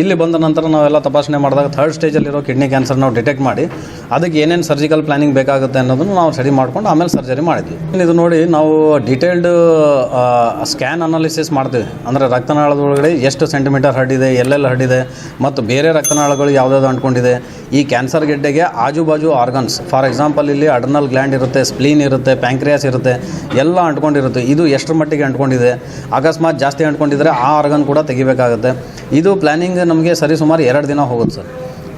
ಇಲ್ಲಿ ಬಂದ ನಂತರ ನಾವೆಲ್ಲ ತಪಾಸಣೆ ಮಾಡಿದಾಗ ಥರ್ಡ್ ಸ್ಟೇಜಲ್ಲಿರೋ ಕಿಡ್ನಿ ಕ್ಯಾನ್ಸರ್ ನಾವು ಡಿಟೆಕ್ಟ್ ಮಾಡಿ, ಅದಕ್ಕೆ ಏನೇನು ಸರ್ಜಿಕಲ್ ಪ್ಲಾನಿಂಗ್ ಬೇಕಾಗುತ್ತೆ ಅನ್ನೋದನ್ನು ನಾವು ಸ್ಟಡಿ ಮಾಡ್ಕೊಂಡು ಆಮೇಲೆ ಸರ್ಜರಿ ಮಾಡಿದ್ವಿ. ಇದು ನೋಡಿ, ನಾವು ಡಿಟೇಲ್ಡ್ ಸ್ಕ್ಯಾನ್ ಅನಾಲಿಸಿಸ್ ಮಾಡ್ತೀವಿ. ಅಂದರೆ ರಕ್ತನಾಳದೊಳಗಡೆ ಎಷ್ಟು ಸೆಂಟಿಮೀಟರ್ ಹರಡಿದೆ ಎಲ್ಲೆಲ್ಲಿ ಹರಡಿದೆ ಮತ್ತು ಬೇರೆ ರಕ್ತನಾಳಗಳು ಯಾವುದಾದ್ರು ಅಂಟ್ಕೊಂಡಿದೆ. ಈ ಕ್ಯಾನ್ಸರ್ ಗೆಡ್ಡೆಗೆ ಆಜು ಬಾಜು ಆರ್ಗನ್ಸ್ ಫಾರ್ ಎಕ್ಸಾಂಪಲ್ ಇಲ್ಲಿ ಅಡರ್ನಲ್ ಗ್ಲ್ಯಾಂಡ್ ಇರುತ್ತೆ ಸ್ಪ್ಲೀನ್ ಇರುತ್ತೆ ಪ್ಯಾಂಕ್ರಿಯಾಸ್ ಇರುತ್ತೆ, ಎಲ್ಲ ಅಂಟ್ಕೊಂಡಿರುತ್ತೆ. ಇದು ಎಷ್ಟರ ಮಟ್ಟಿಗೆ ಅಂಟ್ಕೊಂಡಿದೆ? ಅಕಸ್ಮಾತ್ ಜಾಸ್ತಿ ಅಂಟ್ಕೊಂಡಿದ್ರೆ ಆ ಆರ್ಗನ್ ಕೂಡ ತೆಗಿಬೇಕಾಗುತ್ತೆ. ಇದು ಪ್ಲ್ಯಾನಿಂಗ್ ನಮಗೆ ಸರಿ ಸುಮಾರು ಎರಡು ದಿನ ಹೋಗುತ್ತೆ ಸರ್.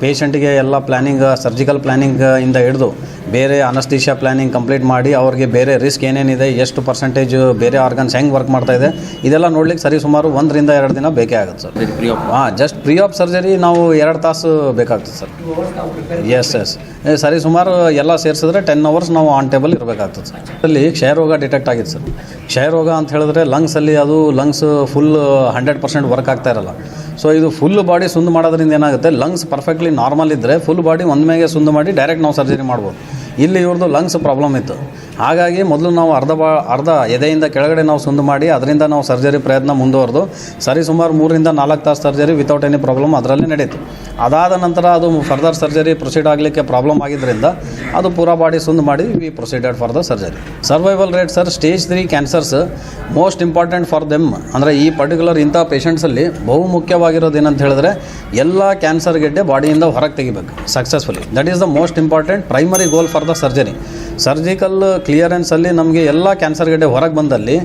ಪೇಷಂಟಿಗೆ ಎಲ್ಲ ಪ್ಲ್ಯಾನಿಂಗ್ ಸರ್ಜಿಕಲ್ ಪ್ಲ್ಯಾನಿಂಗ್ ಇಂದ ಹಿಡಿದು ಬೇರೆ ಅನಸ್ತೀಶಿಯಾ ಪ್ಲಾನಿಂಗ್ ಕಂಪ್ಲೀಟ್ ಮಾಡಿ ಅವ್ರಿಗೆ ಬೇರೆ ರಿಸ್ಕ್ ಏನೇನಿದೆ ಎಷ್ಟು ಪರ್ಸೆಂಟೇಜ್ ಬೇರೆ ಆರ್ಗನ್ಸ್ ಹೆಂಗೆ ವರ್ಕ್ ಮಾಡ್ತಾ ಇದೆ ಇದೆಲ್ಲ ನೋಡ್ಲಿಕ್ಕೆ ಸರಿ ಸುಮಾರು ಒಂದರಿಂದ ಎರಡು ದಿನ ಬೇಕೇ ಆಗುತ್ತೆ ಸರ್. ಪ್ರೀ ಹಾಂ ಜಸ್ಟ್ ಪ್ರೀ ಆಫ್ ಸರ್ಜರಿ ನಾವು ಎರಡು ತಾಸು ಬೇಕಾಗ್ತದೆ ಸರ್. ಎಸ್ ಎಸ್ ಸರಿ ಸುಮಾರು ಎಲ್ಲ ಸೇರಿಸಿದ್ರೆ ಟೆನ್ ಅವರ್ಸ್ ನಾವು ಆನ್ ಟೇಬಲ್ ಇರಬೇಕಾಗ್ತದೆ ಸರ್. ಅಲ್ಲಿ ಕ್ಷಯರೋಗ ಡಿಟೆಕ್ಟ್ ಆಗಿದೆ ಸರ್. ಕ್ಷಯರೋಗ ಅಂತ ಹೇಳಿದ್ರೆ ಲಂಗ್ಸಲ್ಲಿ ಅದು lungs full hundred percent work ಆಗ್ತಾ ಇರಲ್ಲ. ಸೊ ಇದು ಫುಲ್ ಬಾಡಿ ಸುಂದು ಮಾಡೋದ್ರಿಂದ ಏನಾಗುತ್ತೆ ಲಂಗ್ಸ್ ಪರ್ಫೆಕ್ಟ್ಲಿ ನಾರ್ಮಲ್ ಇದ್ದರೆ ಫುಲ್ ಬಾಡಿ ಒಂದು ಸುಂದ್ ಸುಂದು ಮಾಡಿ ಡೈರೆಕ್ಟ್ ನಾವು ಸರ್ಜರಿ ಮಾಡ್ಬೋದು. ಇಲ್ಲಿ ಇವ್ರದ್ದು ಲಂಗ್ಸ್ ಪ್ರಾಬ್ಲಮ್ ಇತ್ತು. ಹಾಗಾಗಿ ಮೊದಲು ನಾವು ಅರ್ಧ ಬಾ ಅರ್ಧ ಎದೆಯಿಂದ ಕೆಳಗಡೆ ನಾವು ಸುಂದು ಮಾಡಿ, ಅದರಿಂದ ನಾವು ಸರ್ಜರಿ ಪ್ರಯತ್ನ ಮುಂದುವರೆದು. ಸರಿ ಸುಮಾರು ಮೂರರಿಂದ ನಾಲ್ಕು ತಾಸು ಸರ್ಜರಿ ವಿತೌಟ್ ಎನಿ ಪ್ರಾಬ್ಲಮ್ ಅದರಲ್ಲಿ ನಡೆಯಿತು ಅದಾದ ನಂತರ ಅದು ಫರ್ದರ್ ಸರ್ಜರಿ ಪ್ರೊಸೀಡ್ ಆಗಲಿಕ್ಕೆ ಪ್ರಾಬ್ಲಮ್ ಆಗಿದ್ದರಿಂದ ಅದು ಪೂರಾ ಬಾಡಿ ಸುಂದು ಮಾಡಿ we proceeded for the surgery survival rate sir stage three cancers most important for them ಅಂದರೆ ಈ ಪರ್ಟಿಕ್ಯುಲರ್ ಇಂಥ ಪೇಷಂಟ್ಸಲ್ಲಿ ಬಹು ಮುಖ್ಯವಾಗಿರೋದು ಏನಂತ ಹೇಳಿದ್ರೆ ಎಲ್ಲ ಕ್ಯಾನ್ಸರ್ ಗೆಡ್ಡೆ ಬಾಡಿಯಿಂದ ಹೊರಗೆ ತೆಗಿಬೇಕು successfully that is the most important primary goal for the surgery surgical ಕ್ಲಿಯರೆನ್ಸಲ್ಲಿ ನಮಗೆ ಎಲ್ಲ ಕ್ಯಾನ್ಸರ್ ಗಡ್ಡೆ ಹೊರಗೆ ಬಂದಲ್ಲಿ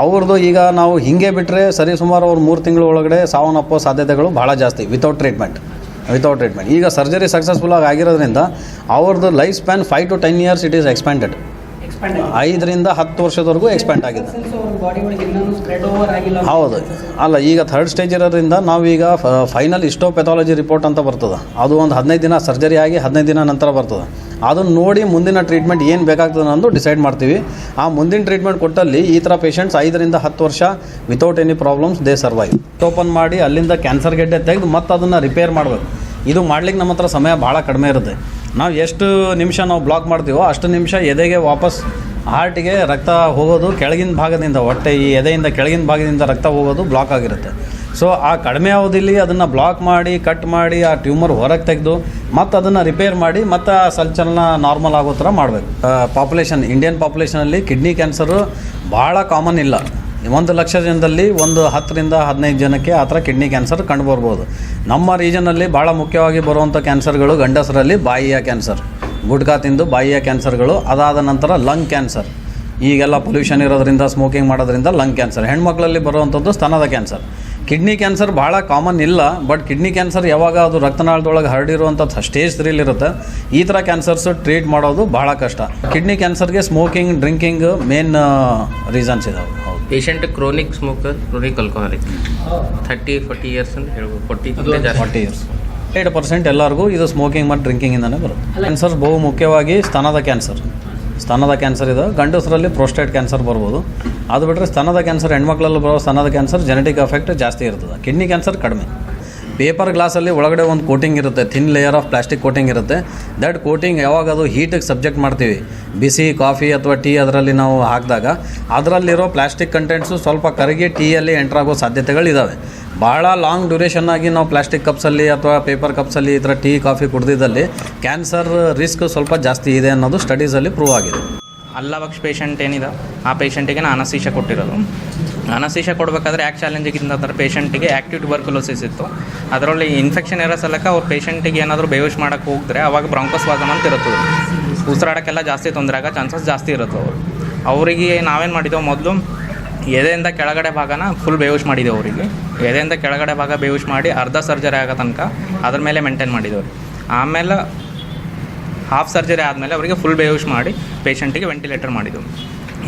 ಅವ್ರದ್ದು ಈಗ ನಾವು ಹಿಂಗೆ ಬಿಟ್ಟರೆ ಸರಿ ಸುಮಾರು ಅವ್ರು ಮೂರು ತಿಂಗಳ ಒಳಗಡೆ ಸಾವನ್ನಪ್ಪೋ ಸಾಧ್ಯತೆಗಳು ಭಾಳ ಜಾಸ್ತಿ ವಿತೌಟ್ ಟ್ರೀಟ್ಮೆಂಟ್ ವಿತೌಟ್ ಟ್ರೀಟ್ಮೆಂಟ್ ಈಗ ಸರ್ಜರಿ ಸಕ್ಸಸ್ಫುಲ್ ಆಗಿ ಆಗಿರೋದ್ರಿಂದ ಅವ್ರದ್ದು life span five to ten years it is expanded ಐದರಿಂದ ಹತ್ತು ವರ್ಷದವರೆಗೂ ಎಕ್ಸ್ಪ್ಯಾಂಡ್ ಆಗಿದೆ. ಹೌದು. ಅಲ್ಲ ಈಗ ಥರ್ಡ್ ಸ್ಟೇಜ್ ಇರೋದ್ರಿಂದ ನಾವೀಗ ಫೈನಲ್ ಇಸ್ಟೋಪೆಥಾಲಜಿ ರಿಪೋರ್ಟ್ ಅಂತ ಬರ್ತದೆ. ಅದು ಒಂದು ಹದಿನೈದು ದಿನ ಸರ್ಜರಿ ಆಗಿ ಹದಿನೈದು ದಿನ ನಂತರ ಬರ್ತದೆ. ಅದನ್ನು ನೋಡಿ ಮುಂದಿನ ಟ್ರೀಟ್ಮೆಂಟ್ ಏನು ಬೇಕಾಗ್ತದೆ ಅನ್ನೋದು ಡಿಸೈಡ್ ಮಾಡ್ತೀವಿ. ಆ ಮುಂದಿನ ಟ್ರೀಟ್ಮೆಂಟ್ ಕೊಟ್ಟಲ್ಲಿ ಈ ಥರ ಪೇಷಂಟ್ಸ್ ಐದರಿಂದ ಹತ್ತು ವರ್ಷ without any problems they survive open ಮಾಡಿ ಅಲ್ಲಿಂದ ಕ್ಯಾನ್ಸರ್ ಗೆಡ್ಡೆ ತೆಗೆದು ಮತ್ತೆ ಅದನ್ನು ರಿಪೇರ್ ಮಾಡಬೇಕು. ಇದು ಮಾಡ್ಲಿಕ್ಕೆ ನಮ್ಮ ಹತ್ರ ಸಮಯ ಭಾಳ ಕಡಿಮೆ ಇರುತ್ತೆ. ನಾವು ಎಷ್ಟು ನಿಮಿಷ ನಾವು ಬ್ಲಾಕ್ ಮಾಡ್ತೀವೋ ಅಷ್ಟು ನಿಮಿಷ ಎದೆಗೆ ವಾಪಸ್ ಹಾರ್ಟಿಗೆ ರಕ್ತ ಹೋಗೋದು, ಕೆಳಗಿನ ಭಾಗದಿಂದ, ಹೊಟ್ಟೆ ಈ ಎದೆಯಿಂದ ಕೆಳಗಿನ ಭಾಗದಿಂದ ರಕ್ತ ಹೋಗೋದು ಬ್ಲಾಕ್ ಆಗಿರುತ್ತೆ. ಸೊ ಆ ಕಡಿಮೆ ಅವಧಿಲಿ ಅದನ್ನು ಬ್ಲಾಕ್ ಮಾಡಿ ಕಟ್ ಮಾಡಿ, ಆ ಟ್ಯೂಮರ್ ಹೊರಗೆ ತೆಗೆದು, ಮತ್ತು ಅದನ್ನು ರಿಪೇರ್ ಮಾಡಿ, ಮತ್ತು ಆ ಸಂಚಲನ ನಾರ್ಮಲ್ ಆಗೋ ಥರ ಮಾಡಬೇಕು. ಪಾಪ್ಯುಲೇಷನ್ ಇಂಡಿಯನ್ ಪಾಪ್ಯುಲೇಷನಲ್ಲಿ ಕಿಡ್ನಿ ಕ್ಯಾನ್ಸರು ಭಾಳ ಕಾಮನ್ ಇಲ್ಲ. ಒಂದು ಲಕ್ಷ ಜನದಲ್ಲಿ ಒಂದು ಹತ್ತರಿಂದ ಹದಿನೈದು ಜನಕ್ಕೆ ಆ ಥರ ಕಿಡ್ನಿ ಕ್ಯಾನ್ಸರ್ ಕಂಡು ಬರ್ಬೋದು ನಮ್ಮ ರೀಜನಲ್ಲಿ ಭಾಳ ಮುಖ್ಯವಾಗಿ ಬರುವಂಥ ಕ್ಯಾನ್ಸರ್ಗಳು ಗಂಡಸರಲ್ಲಿ ಬಾಯಿಯ ಕ್ಯಾನ್ಸರ್, ಗುಟ್ಕಾ ತಿಂದು ಬಾಯಿಯ ಕ್ಯಾನ್ಸರ್ಗಳು, ಅದಾದ ನಂತರ ಲಂಗ್ ಕ್ಯಾನ್ಸರ್. ಈಗೆಲ್ಲ ಪೊಲ್ಯೂಷನ್ ಇರೋದ್ರಿಂದ, ಸ್ಮೋಕಿಂಗ್ ಮಾಡೋದ್ರಿಂದ ಲಂಗ್ ಕ್ಯಾನ್ಸರ್. ಹೆಣ್ಮಕ್ಳಲ್ಲಿ ಬರುವಂಥದ್ದು ಸ್ತನದ ಕ್ಯಾನ್ಸರ್. ಕಿಡ್ನಿ ಕ್ಯಾನ್ಸರ್ ಭಾಳ ಕಾಮನ್ ಇಲ್ಲ, ಬಟ್ ಕಿಡ್ನಿ ಕ್ಯಾನ್ಸರ್ ಯಾವಾಗ ಅದು ರಕ್ತನಾಳದೊಳಗೆ ಹರಡಿರುವಂಥ ಸ್ಟೇಜ್ ತ್ರೀಲಿರುತ್ತೆ, ಈ ಥರ ಕ್ಯಾನ್ಸರ್ಸ್ ಟ್ರೀಟ್ ಮಾಡೋದು ಭಾಳ ಕಷ್ಟ. ಕಿಡ್ನಿ ಕ್ಯಾನ್ಸರ್ಗೆ ಸ್ಮೋಕಿಂಗ್, ಡ್ರಿಂಕಿಂಗ್ ಮೇನ್ ರೀಸನ್ಸ್ ಇದಾವೆ. Patient chronic smoker chronic alcoholic thirty forty years ಅಂತ ಹೇಳ್ಬೋದು. Forty forty forty years eight percent ಎಲ್ಲರಿಗೂ ಇದು ಸ್ಮೋಕಿಂಗ್ ಮತ್ತು ಡ್ರಿಂಕಿಂಗಿಂದನೇ ಬರುತ್ತೆ. ಕ್ಯಾನ್ಸರ್ ಬಹು ಮುಖ್ಯವಾಗಿ ಸ್ತನದ ಕ್ಯಾನ್ಸರ್ ಸ್ತನದ ಕ್ಯಾನ್ಸರ್ ಇದು. ಗಂಡಸರಲ್ಲಿ ಪ್ರೋಸ್ಟೇಟ್ ಕ್ಯಾನ್ಸರ್ ಬರ್ಬೋದು. ಅದು ಬಿಟ್ಟರೆ ಸ್ತನದ ಕ್ಯಾನ್ಸರ್ ಹೆಣ್ಮಕ್ಳಲ್ಲಿ ಬರೋ ಸ್ತನದ ಕ್ಯಾನ್ಸರ್ ಜೆನೆಟಿಕ್ ಎಫೆಕ್ಟ್ ಜಾಸ್ತಿ ಇರ್ತದೆ. ಕಿಡ್ನಿ ಕ್ಯಾನ್ಸರ್ ಕಡಿಮೆ. ಪೇಪರ್ ಗ್ಲಾಸಲ್ಲಿ ಒಳಗಡೆ ಒಂದು ಕೋಟಿಂಗ್ ಇರುತ್ತೆ thin layer of plastic coating ಇರುತ್ತೆ. ದಟ್ ಕೋಟಿಂಗ್ ಯಾವಾಗ ಅದು ಹೀಟಿಗೆ ಸಬ್ಜೆಕ್ಟ್ ಮಾಡ್ತೀವಿ. ಬಿಸಿ ಕಾಫಿ ಅಥವಾ ಟೀ ಅದರಲ್ಲಿ ನಾವು ಹಾಕಿದಾಗ, ಅದರಲ್ಲಿರೋ ಪ್ಲಾಸ್ಟಿಕ್ ಕಂಟೆಂಟ್ಸು ಸ್ವಲ್ಪ ಕರಗಿ ಟೀಯಲ್ಲಿ ಎಂಟ್ರಾಗೋ ಸಾಧ್ಯತೆಗಳಿದ್ದಾವೆ ಭಾಳ ಲಾಂಗ್ ಡ್ಯೂರೇಷನ್ ಆಗಿ ನಾವು ಪ್ಲಾಸ್ಟಿಕ್ ಕಪ್ಸಲ್ಲಿ ಅಥವಾ ಪೇಪರ್ ಕಪ್ಸಲ್ಲಿ ಈ ಥರ ಟೀ ಕಾಫಿ ಕುಡ್ದಿದ್ದಲ್ಲಿ ಕ್ಯಾನ್ಸರ್ ರಿಸ್ಕ್ ಸ್ವಲ್ಪ ಜಾಸ್ತಿ ಇದೆ ಅನ್ನೋದು ಸ್ಟಡೀಸಲ್ಲಿ ಪ್ರೂವ್ ಆಗಿದೆ. ಅಲ್ಲ ಪೇಷಂಟ್ ಏನಿದೆ? ಆ ಪೇಷಂಟಿಗೆ ನಾನು ಅನಸೀಶ ಕೊಟ್ಟಿರೋದು. ಅನಸೀಶ ಕೊಡಬೇಕಾದ್ರೆ ಯಾಕೆ ಚಾಲೆಂಜಿಗಿಂತ ಅದರ ಪೇಷಂಟಿಗೆ ಆ್ಯಕ್ಟಿವ್ ಟ್ಯುಬರ್ಕುಲೋಸಿಸ್ ಇತ್ತು. ಅದರಲ್ಲಿ ಇನ್ಫೆಕ್ಷನ್ ಇರೋ ಸಲಕ ಅವ್ರ ಪೇಷಂಟಿಗೆ ಏನಾದರೂ ಬೇವಿಶ್ ಮಾಡೋಕ್ಕೆ ಹೋಗಿದ್ರೆ ಅವಾಗ ಬ್ರಾಂಕೋಸ್ವಾಸಮ್ ಅಂತ ಇರುತ್ತದೆ. ಉಸಿರಾಡೋಕ್ಕೆಲ್ಲ ಜಾಸ್ತಿ ತೊಂದರೆ ಆಗೋ ಚಾನ್ಸಸ್ ಜಾಸ್ತಿ ಇರುತ್ತೆ ಅವರು ಅವರಿಗೆ ನಾವೇನು ಮಾಡಿದ್ದೆವು ಮೊದಲು? ಎದೆಯಿಂದ ಕೆಳಗಡೆ ಭಾಗನ ಫುಲ್ ಬೇವಿಶ್ ಮಾಡಿದ್ದೆವು ಅವರಿಗೆ. ಎದೆಯಿಂದ ಕೆಳಗಡೆ ಭಾಗ ಬೇವಿಶ್ ಮಾಡಿ ಅರ್ಧ ಸರ್ಜರಿ ಆಗೋ ತನಕ ಅದ್ರ ಮೇಲೆ ಮೇಂಟೈನ್ ಮಾಡಿದ್ದೆವು ಆಮೇಲೆ ಹಾಫ್ ಸರ್ಜರಿ ಆದಮೇಲೆ ಅವರಿಗೆ ಫುಲ್ ಬೇವುಷ್ ಮಾಡಿ ಪೇಷಂಟಿಗೆ ವೆಂಟಿಲೇಟರ್ ಮಾಡಿದ್ದು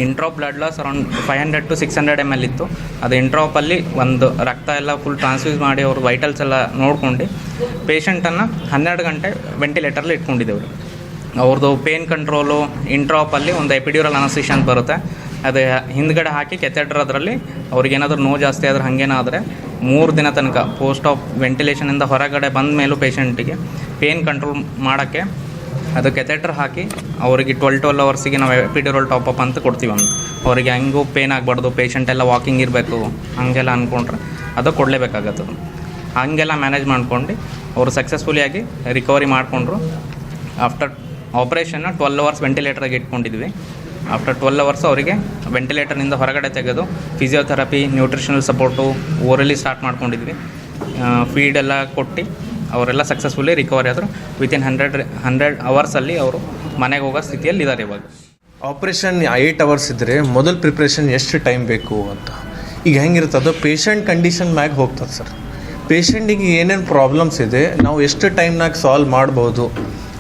intraop blood loss around five hundred to six hundred M L ಇತ್ತು. ಅದು ಇಂಟ್ರಾಪಲ್ಲಿ ಒಂದು ರಕ್ತ ಎಲ್ಲ ಫುಲ್ ಟ್ರಾನ್ಸ್ಫ್ಯೂಸ್ ಮಾಡಿ ಅವ್ರ ವೈಟಲ್ಸ್ ಎಲ್ಲ ನೋಡ್ಕೊಂಡು ಪೇಷಂಟನ್ನು ಹನ್ನೆರಡು ಗಂಟೆ ವೆಂಟಿಲೇಟರ್ಲಿ ಇಟ್ಕೊಂಡಿದ್ದೆವು ಅವ್ರದ್ದು ಪೇನ್ ಕಂಟ್ರೋಲು ಇಂಟ್ರಾಪಲ್ಲಿ ಒಂದು ಎಪಿಡ್ಯೂರಲ್ ಅನಸಿಷ ಅಂತ ಬರುತ್ತೆ. ಅದು ಹಿಂದ್ಗಡೆ ಹಾಕಿ ಕೆಥೆಡ್ರ್ ಅದರಲ್ಲಿ ಅವ್ರಿಗೇನಾದ್ರೂ ನೋವು ಜಾಸ್ತಿ ಆದ್ರೆ ಹಾಗೇನಾದರೆ ಮೂರು ದಿನ ತನಕ ಪೋಸ್ಟ್ ಆಫ್ ವೆಂಟಿಲೇಷನಿಂದ ಹೊರಗಡೆ ಬಂದ ಮೇಲೂ ಪೇಷಂಟಿಗೆ ಪೇನ್ ಕಂಟ್ರೋಲ್ ಮಾಡೋಕ್ಕೆ ಅದು ಕೆಥೆಟ್ರ್ ಹಾಕಿ ಅವರಿಗೆ ಟ್ವೆಲ್ ಟ್ವೆಲ್ ಅವರ್ಸಿಗೆ ನಾವು ಎಪಿಡ್ಯೂರಲ್ ಟಾಪಪ್ ಅಂತ ಕೊಡ್ತೀವಿ ಒಂದು ಅವರಿಗೆ ಹೆಂಗೂ ಪೇನ್ ಆಗಬಾರ್ದು ಪೇಷಂಟ್ ಎಲ್ಲ ವಾಕಿಂಗ್ ಇರಬೇಕು, ಹಾಗೆಲ್ಲ ಅಂದ್ಕೊಂಡ್ರೆ ಅದು ಕೊಡಲೇಬೇಕಾಗತ್ತೆ. ಹಾಗೆಲ್ಲ ಮ್ಯಾನೇಜ್ ಮಾಡ್ಕೊಂಡು ಅವರು ಸಕ್ಸಸ್ಫುಲಿಯಾಗಿ ರಿಕವರಿ ಮಾಡಿಕೊಂಡ್ರು. ಆಫ್ಟರ್ ಆಪ್ರೇಷನ್ನ ಟ್ವೆಲ್ ಅವರ್ಸ್ ವೆಂಟಿಲೇಟರ್ಗೆ ಇಟ್ಕೊಂಡಿದ್ವಿ. ಆಫ್ಟರ್ ಟ್ವೆಲ್ ಅವರ್ಸ್ ಅವರಿಗೆ ವೆಂಟಿಲೇಟರ್ನಿಂದ ಹೊರಗಡೆ ತೆಗೆದು physiotherapy nutritional support orally start ಮಾಡ್ಕೊಂಡಿದ್ವಿ. ಫೀಡೆಲ್ಲ ಕೊಟ್ಟು ಅವರೆಲ್ಲ ಸಕ್ಸಸ್ಫುಲ್ಲಿ ರಿಕವರಿ ಆದರು ವಿತಿನ್ ಹಂಡ್ರೆಡ್ ಹಂಡ್ರೆಡ್ ಅವರ್ಸಲ್ಲಿ ಅವರು ಮನೆಗೆ ಹೋಗೋ ಸ್ಥಿತಿಯಲ್ಲಿ ಇದ್ದಾರೆ ಇವಾಗ. ಆಪ್ರೇಷನ್ ಏಯ್ಟ್ ಅವರ್ಸ್ ಇದ್ದರೆ ಮೊದಲು ಪ್ರಿಪ್ರೇಷನ್ ಎಷ್ಟು ಟೈಮ್ ಬೇಕು ಅಂತ. ಈಗ ಹೆಂಗಿರುತ್ತೆ ಅದು ಪೇಷಂಟ್ ಕಂಡೀಷನ್ ಮ್ಯಾಗೆ ಹೋಗ್ತದೆ ಸರ್. ಪೇಷಂಟಿಗೆ ಏನೇನು ಪ್ರಾಬ್ಲಮ್ಸ್ ಇದೆ, ನಾವು ಎಷ್ಟು ಟೈಮ್ನಾಗ ಸಾಲ್ವ್ ಮಾಡ್ಬೋದು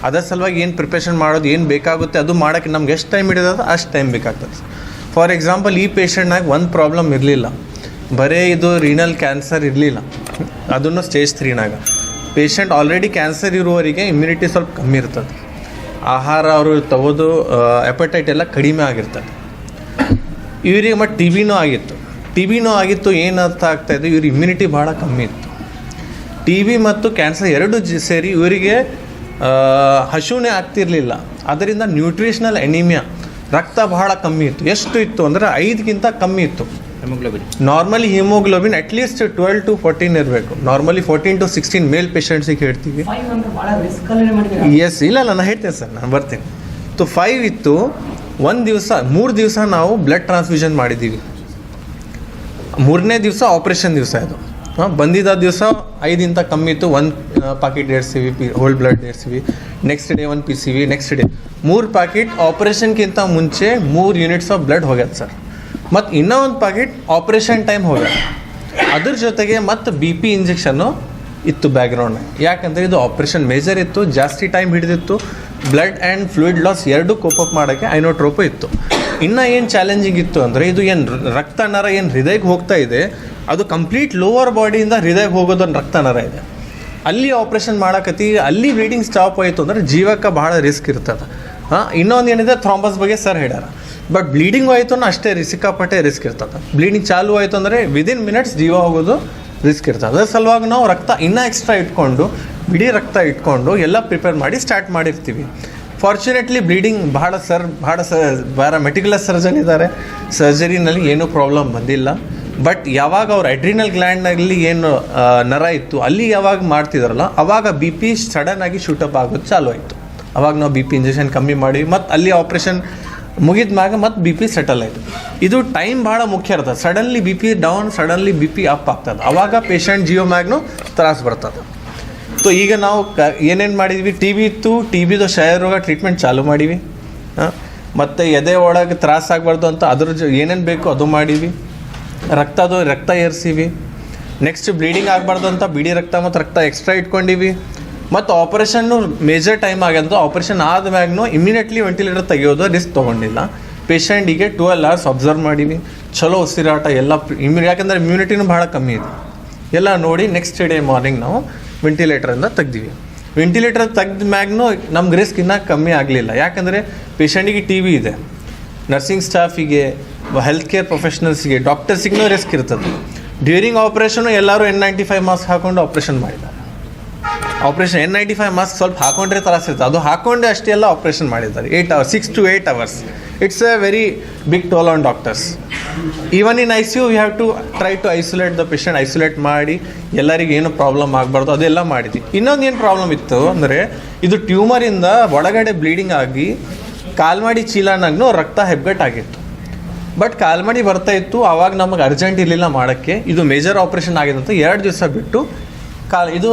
ಅದರ ಸಲುವಾಗಿ ಏನು ಪ್ರಿಪ್ರೇಷನ್ ಮಾಡೋದು, ಏನು ಬೇಕಾಗುತ್ತೆ, ಅದು ಮಾಡೋಕ್ಕೆ ನಮ್ಗೆ ಎಷ್ಟು ಟೈಮ್ ಹಿಡಿದದ ಅಷ್ಟು ಟೈಮ್ ಬೇಕಾಗ್ತದೆ ಫಾರ್ ಎಕ್ಸಾಂಪಲ್ ಈ ಪೇಷಂಟ್ನಾಗ ಒಂದು ಪ್ರಾಬ್ಲಮ್ ಇರಲಿಲ್ಲ. ಬರೀ ಇದು ರೀನಲ್ ಕ್ಯಾನ್ಸರ್ ಇರಲಿಲ್ಲ. ಅದನ್ನು ಸ್ಟೇಜ್ ತ್ರೀನಾಗ ಪೇಷಂಟ್ ಆಲ್ರೆಡಿ ಕ್ಯಾನ್ಸರ್ ಇರುವವರಿಗೆ ಇಮ್ಯುನಿಟಿ ಸ್ವಲ್ಪ ಕಮ್ಮಿ ಇರ್ತದೆ. ಆಹಾರ ಅವರು ತಗೋದು ಎಪಟೈಟ್ ಎಲ್ಲ ಕಡಿಮೆ ಆಗಿರ್ತದೆ. ಇವರಿಗೆ ಮತ್ತು ಟಿ ವಿನೂ ಆಗಿತ್ತು. ಟಿ ಬಿನೂ ಆಗಿತ್ತು ಏನು ಅರ್ಥ ಆಗ್ತಾ ಇದೆ? ಇವ್ರ ಇಮ್ಯುನಿಟಿ ಭಾಳ ಕಮ್ಮಿ ಇತ್ತು. ಟಿ ವಿ ಮತ್ತು ಕ್ಯಾನ್ಸರ್ ಎರಡು ಸೇರಿ ಇವರಿಗೆ ಆ, ಆಗ್ತಿರಲಿಲ್ಲ. ಅದರಿಂದ ನ್ಯೂಟ್ರಿಷನಲ್ ಎನಿಮಿಯಾ ರಕ್ತ ಬಹಳ ಕಮ್ಮಿ ಇತ್ತು. ಎಷ್ಟು ಇತ್ತು ಅಂದರೆ ಐದಕ್ಕಿಂತ ಕಮ್ಮಿ ಇತ್ತು. Hemoglobin normally hemoglobin at least twelve to fourteen ಇರಬೇಕು. Normally fourteen to sixteen male ಪೇಷಂಟ್ಸಿಗೆ ಹೇಳ್ತೀವಿ. ಎಸ್ ಇಲ್ಲ ಇಲ್ಲ ನಾನು ಹೇಳ್ತೇನೆ ಸರ್ ನಾನು ಬರ್ತೇನೆ. ಸೊ ಫೈವ್ ಇತ್ತು. ಒಂದು ದಿವಸ ಮೂರು ದಿವಸ ನಾವು ಬ್ಲಡ್ ಟ್ರಾನ್ಸ್ಫ್ಯೂಷನ್ ಮಾಡಿದ್ದೀವಿ ಮೂರನೇ ದಿವಸ ಆಪ್ರೇಷನ್ ದಿವಸ ಇದು ಹಾಂ ಬಂದಿದ್ದ ದಿವಸ ಐದಿಂತ ಕಮ್ಮಿ ಇತ್ತು. ಒಂದು packet R C V P whole blood ಏರ್ಸಿವಿ. Next day ಒಂದು P C V next day ಮೂರು ಪ್ಯಾಕೆಟ್ ಆಪ್ರೇಷನ್ಗಿಂತ ಮುಂಚೆ ಮೂರು ಯೂನಿಟ್ಸ್ ಆಫ್ ಬ್ಲಡ್ ಹೋಗ್ಯದ ಸರ್. ಮತ್ತು ಇನ್ನೂ ಒಂದು ಪ್ಯಾಕೆಟ್ ಆಪ್ರೇಷನ್ ಟೈಮ್ ಹೋಗ ಅದ್ರ ಜೊತೆಗೆ ಮತ್ತು ಬಿ ಪಿ ಇಂಜೆಕ್ಷನ್ನು ಇತ್ತು ಬ್ಯಾಕ್ಗ್ರೌಂಡ್ ಯಾಕಂದರೆ ಇದು ಆಪ್ರೇಷನ್ ಮೇಜರ್ ಇತ್ತು, ಜಾಸ್ತಿ ಟೈಮ್ ಹಿಡಿದಿತ್ತು. ಬ್ಲಡ್ ಆ್ಯಂಡ್ ಫ್ಲೂಯಿಡ್ ಲಾಸ್ ಎರಡು ಕೋಪಪ್ ಮಾಡೋಕ್ಕೆ ಐನೋಟ್ರೋಪು ಇತ್ತು. ಇನ್ನೂ ಏನು ಚಾಲೆಂಜಿಂಗ್ ಇತ್ತು ಅಂದರೆ ಇದು ಏನು ರಕ್ತ ನರ ಏನು ಹೃದಯಕ್ಕೆ ಹೋಗ್ತಾ ಇದೆ, ಅದು ಕಂಪ್ಲೀಟ್ ಲೋವರ್ ಬಾಡಿಯಿಂದ ಹೃದಯಕ್ಕೆ ಹೋಗೋದು ರಕ್ತ ನರ ಇದೆ. ಅಲ್ಲಿ ಆಪ್ರೇಷನ್ ಮಾಡಕತ್ತಿ, ಅಲ್ಲಿ ಬ್ಲೀಡಿಂಗ್ ಸ್ಟಾಪ್ ಆಯಿತು ಅಂದರೆ ಜೀವಕ್ಕೆ ಬಹಳ ರಿಸ್ಕ್ ಇರ್ತದೆ. ಹಾಂ, ಇನ್ನೊಂದು ಏನಿದೆ ಥ್ರಾಂಬಸ್ ಬಗ್ಗೆ ಸರ್ ಹೇಳ್ಯಾರ. ಬಟ್ ಬ್ಲೀಡಿಂಗ್ ಆಯಿತು ಅಷ್ಟೇ ಸಿಕ್ಕಾಪಟ್ಟೆ ರಿಸ್ಕ್ ಇರ್ತದೆ. ಬ್ಲೀಡಿಂಗ್ ಚಾಲು ಆಯಿತು ಅಂದರೆ ವಿದಿನ್ ಮಿನಿಟ್ಸ್ ಜೀವ ಹೋಗೋದು ರಿಸ್ಕ್ ಇರ್ತದೆ. ಅದರ ಸಲುವಾಗಿ ನಾವು ರಕ್ತ ಇನ್ನೂ ಎಕ್ಸ್ಟ್ರಾ ಇಟ್ಕೊಂಡು, ಬಿಡಿ ರಕ್ತ ಇಟ್ಕೊಂಡು ಎಲ್ಲ ಪ್ರಿಪೇರ್ ಮಾಡಿ ಸ್ಟಾರ್ಟ್ ಮಾಡಿರ್ತೀವಿ. ಫಾರ್ಚುನೇಟ್ಲಿ ಬ್ಲೀಡಿಂಗ್ ಭಾಳ ಸರ್ ಭಾಳ ಸ ಭಾಳ ಮೆಟಿಕ್ಯುಲಸ್ ಸರ್ಜನ್ ಇದ್ದಾರೆ. ಸರ್ಜರಿನಲ್ಲಿ ಏನೂ ಪ್ರಾಬ್ಲಮ್ ಬಂದಿಲ್ಲ. ಬಟ್ ಯಾವಾಗ ಅವ್ರ ಅಡ್ರಿನಲ್ ಗ್ಲ್ಯಾಂಡ್ನಲ್ಲಿ ಏನು ನರ ಇತ್ತು, ಅಲ್ಲಿ ಯಾವಾಗ ಮಾಡ್ತಿದಾರಲ್ಲ, ಅವಾಗ ಬಿ ಪಿ ಸಡನ್ ಆಗಿ ಶೂಟಪ್ ಆಗೋದು ಚಾಲು ಆಯಿತು. ಅವಾಗ ನಾವು ಬಿ ಪಿ ಇಂಜೆಕ್ಷನ್ ಕಮ್ಮಿ ಮಾಡಿ, ಮತ್ತು ಅಲ್ಲಿ ಆಪ್ರೇಷನ್ ಮುಗಿದ ಮ್ಯಾಗ ಮತ್ತು ಬಿ ಪಿ ಸೆಟಲ್ ಆಯಿತು. ಇದು ಟೈಮ್ ಭಾಳ ಮುಖ್ಯ ಇರ್ತದೆ. Suddenly B P down suddenly B P up ಆಗ್ತದೆ. ಅವಾಗ ಪೇಷಂಟ್ ಜಿಯೋ ಮ್ಯಾಗ್ನು ತ್ರಾಸ ಬರ್ತದೆ. ಸೊ ಈಗ ನಾವು ಕ, ಏನೇನು ಮಾಡಿದ್ವಿ? ಟಿ ಬಿ ಇತ್ತು. ಟಿ ಬಿದು ಕ್ಷಯ ರೋಗ ಟ್ರೀಟ್ಮೆಂಟ್ ಚಾಲು ಮಾಡೀವಿ. ಮತ್ತು ಎದೆ ಒಳಗೆ ತ್ರಾಸ ಆಗಬಾರ್ದು ಅಂತ ಅದ್ರ ಜೊ, ಏನೇನು ಬೇಕು ಅದು ಮಾಡೀವಿ. ರಕ್ತದು ರಕ್ತ ಏರ್ಸೀವಿ. ನೆಕ್ಸ್ಟ್ ಬ್ಲೀಡಿಂಗ್ ಆಗಬಾರ್ದು ಅಂತ ಬಿಡಿ ರಕ್ತ ಮತ್ತು ರಕ್ತ ಎಕ್ಸ್ಟ್ರಾ ಇಟ್ಕೊಂಡಿವಿ. ಮತ್ತು ಆಪರೇಷನ್ನು ಮೇಜರ್ ಟೈಮ್ ಆಗ್ಯದ ಆಪರೇಷನ್ ಆದ್ಮ್ಯಾಗ್ನು ಇಮಿಡಿಯೇಟ್ಲಿ ವೆಂಟಿಲೇಟರ್ ತೆಗೆಯೋದು ರಿಸ್ಕ್ ತೊಗೊಂಡಿಲ್ಲ. ಪೇಷಂಟಿಗೆ ಟ್ವೆಲ್ ಅವರ್ಸ್ ಅಬ್ಸರ್ವ್ ಮಾಡೀವಿ. ಚಲೋ ಉಸಿರಾಟ, ಎಲ್ಲ ಇಮ್ಯು ಯಾಕಂದರೆ ಇಮ್ಯುನಿಟಿನೂ ಭಾಳ ಕಮ್ಮಿ ಇದೆ. ಎಲ್ಲ ನೋಡಿ ನೆಕ್ಸ್ಟ್ ಡೇ ಮಾರ್ನಿಂಗ್ ನಾವು ವೆಂಟಿಲೇಟರಿಂದ ತೆಗ್ದೀವಿ. ವೆಂಟಿಲೇಟರ್ ತೆಗ್ದ ಮ್ಯಾಗ್ನೂ ನಮ್ಗೆ ರಿಸ್ಕ್ ಇನ್ನೂ ಕಮ್ಮಿ ಆಗಲಿಲ್ಲ. ಯಾಕಂದರೆ ಪೇಷಂಟಿಗೆ ಟಿ ವಿ ಇದೆ. ನರ್ಸಿಂಗ್ ಸ್ಟಾಫಿಗೆ ಹೆಲ್ತ್ ಕೇರ್ ಪ್ರೊಫೆಷನಲ್ಸ್ಗೆ ಡಾಕ್ಟರ್ಸಿಗೂ ರಿಸ್ಕ್ ಇರ್ತದೆ. ಡ್ಯೂರಿಂಗ್ ಆಪ್ರೇಷನು ಎಲ್ಲರೂ ಎನ್ ನೈಂಟಿ ಫೈವ್ ಮಾಸ್ಕ್ ಹಾಕೊಂಡು ಆಪ್ರೇಷನ್ ಮಾಡಿದ್ದಾರೆ. Operation N ninety five mask ಸ್ವಲ್ಪ ಹಾಕೊಂಡ್ರೆ ತ್ರಾಸ ಇರ್ತದೆ ಅದು ಹಾಕೊಂಡೆ ಅಷ್ಟೆಲ್ಲ ಆಪ್ರೇಷನ್ ಮಾಡಿದ್ದಾರೆ. Eight hours six to eight hours it's a very big toll on doctors even in I C U we have to try to isolate the patient isolate ಮಾಡಿ ಎಲ್ಲರಿಗೆ ಏನು ಪ್ರಾಬ್ಲಮ್ ಆಗಬಾರ್ದು, ಅದೆಲ್ಲ ಮಾಡಿದ್ವಿ. ಇನ್ನೊಂದು ಏನು ಪ್ರಾಬ್ಲಮ್ ಇತ್ತು ಅಂದರೆ, ಇದು ಟ್ಯೂಮರಿಂದ ಒಳಗಡೆ ಬ್ಲೀಡಿಂಗ್ ಆಗಿ ಕಾಲ್ಮಾಡಿ ಚೀಲಾನಾಗೂ ರಕ್ತ ಹೆಬ್ಬೆಟ್ಟಾಗಿತ್ತು ಬಟ್ ಕಾಲ್ಮಡಿ ಬರ್ತಾ ಇತ್ತು ಆವಾಗ ನಮಗೆ ಅರ್ಜೆಂಟ್ ಇರಲಿಲ್ಲ ಮಾಡೋಕ್ಕೆ. ಇದು ಮೇಜರ್ ಆಪ್ರೇಷನ್ ಆಗಿದೆ ಅಂತ ಎರಡು ದಿವಸ ಬಿಟ್ಟು ಕಾಲ್, ಇದು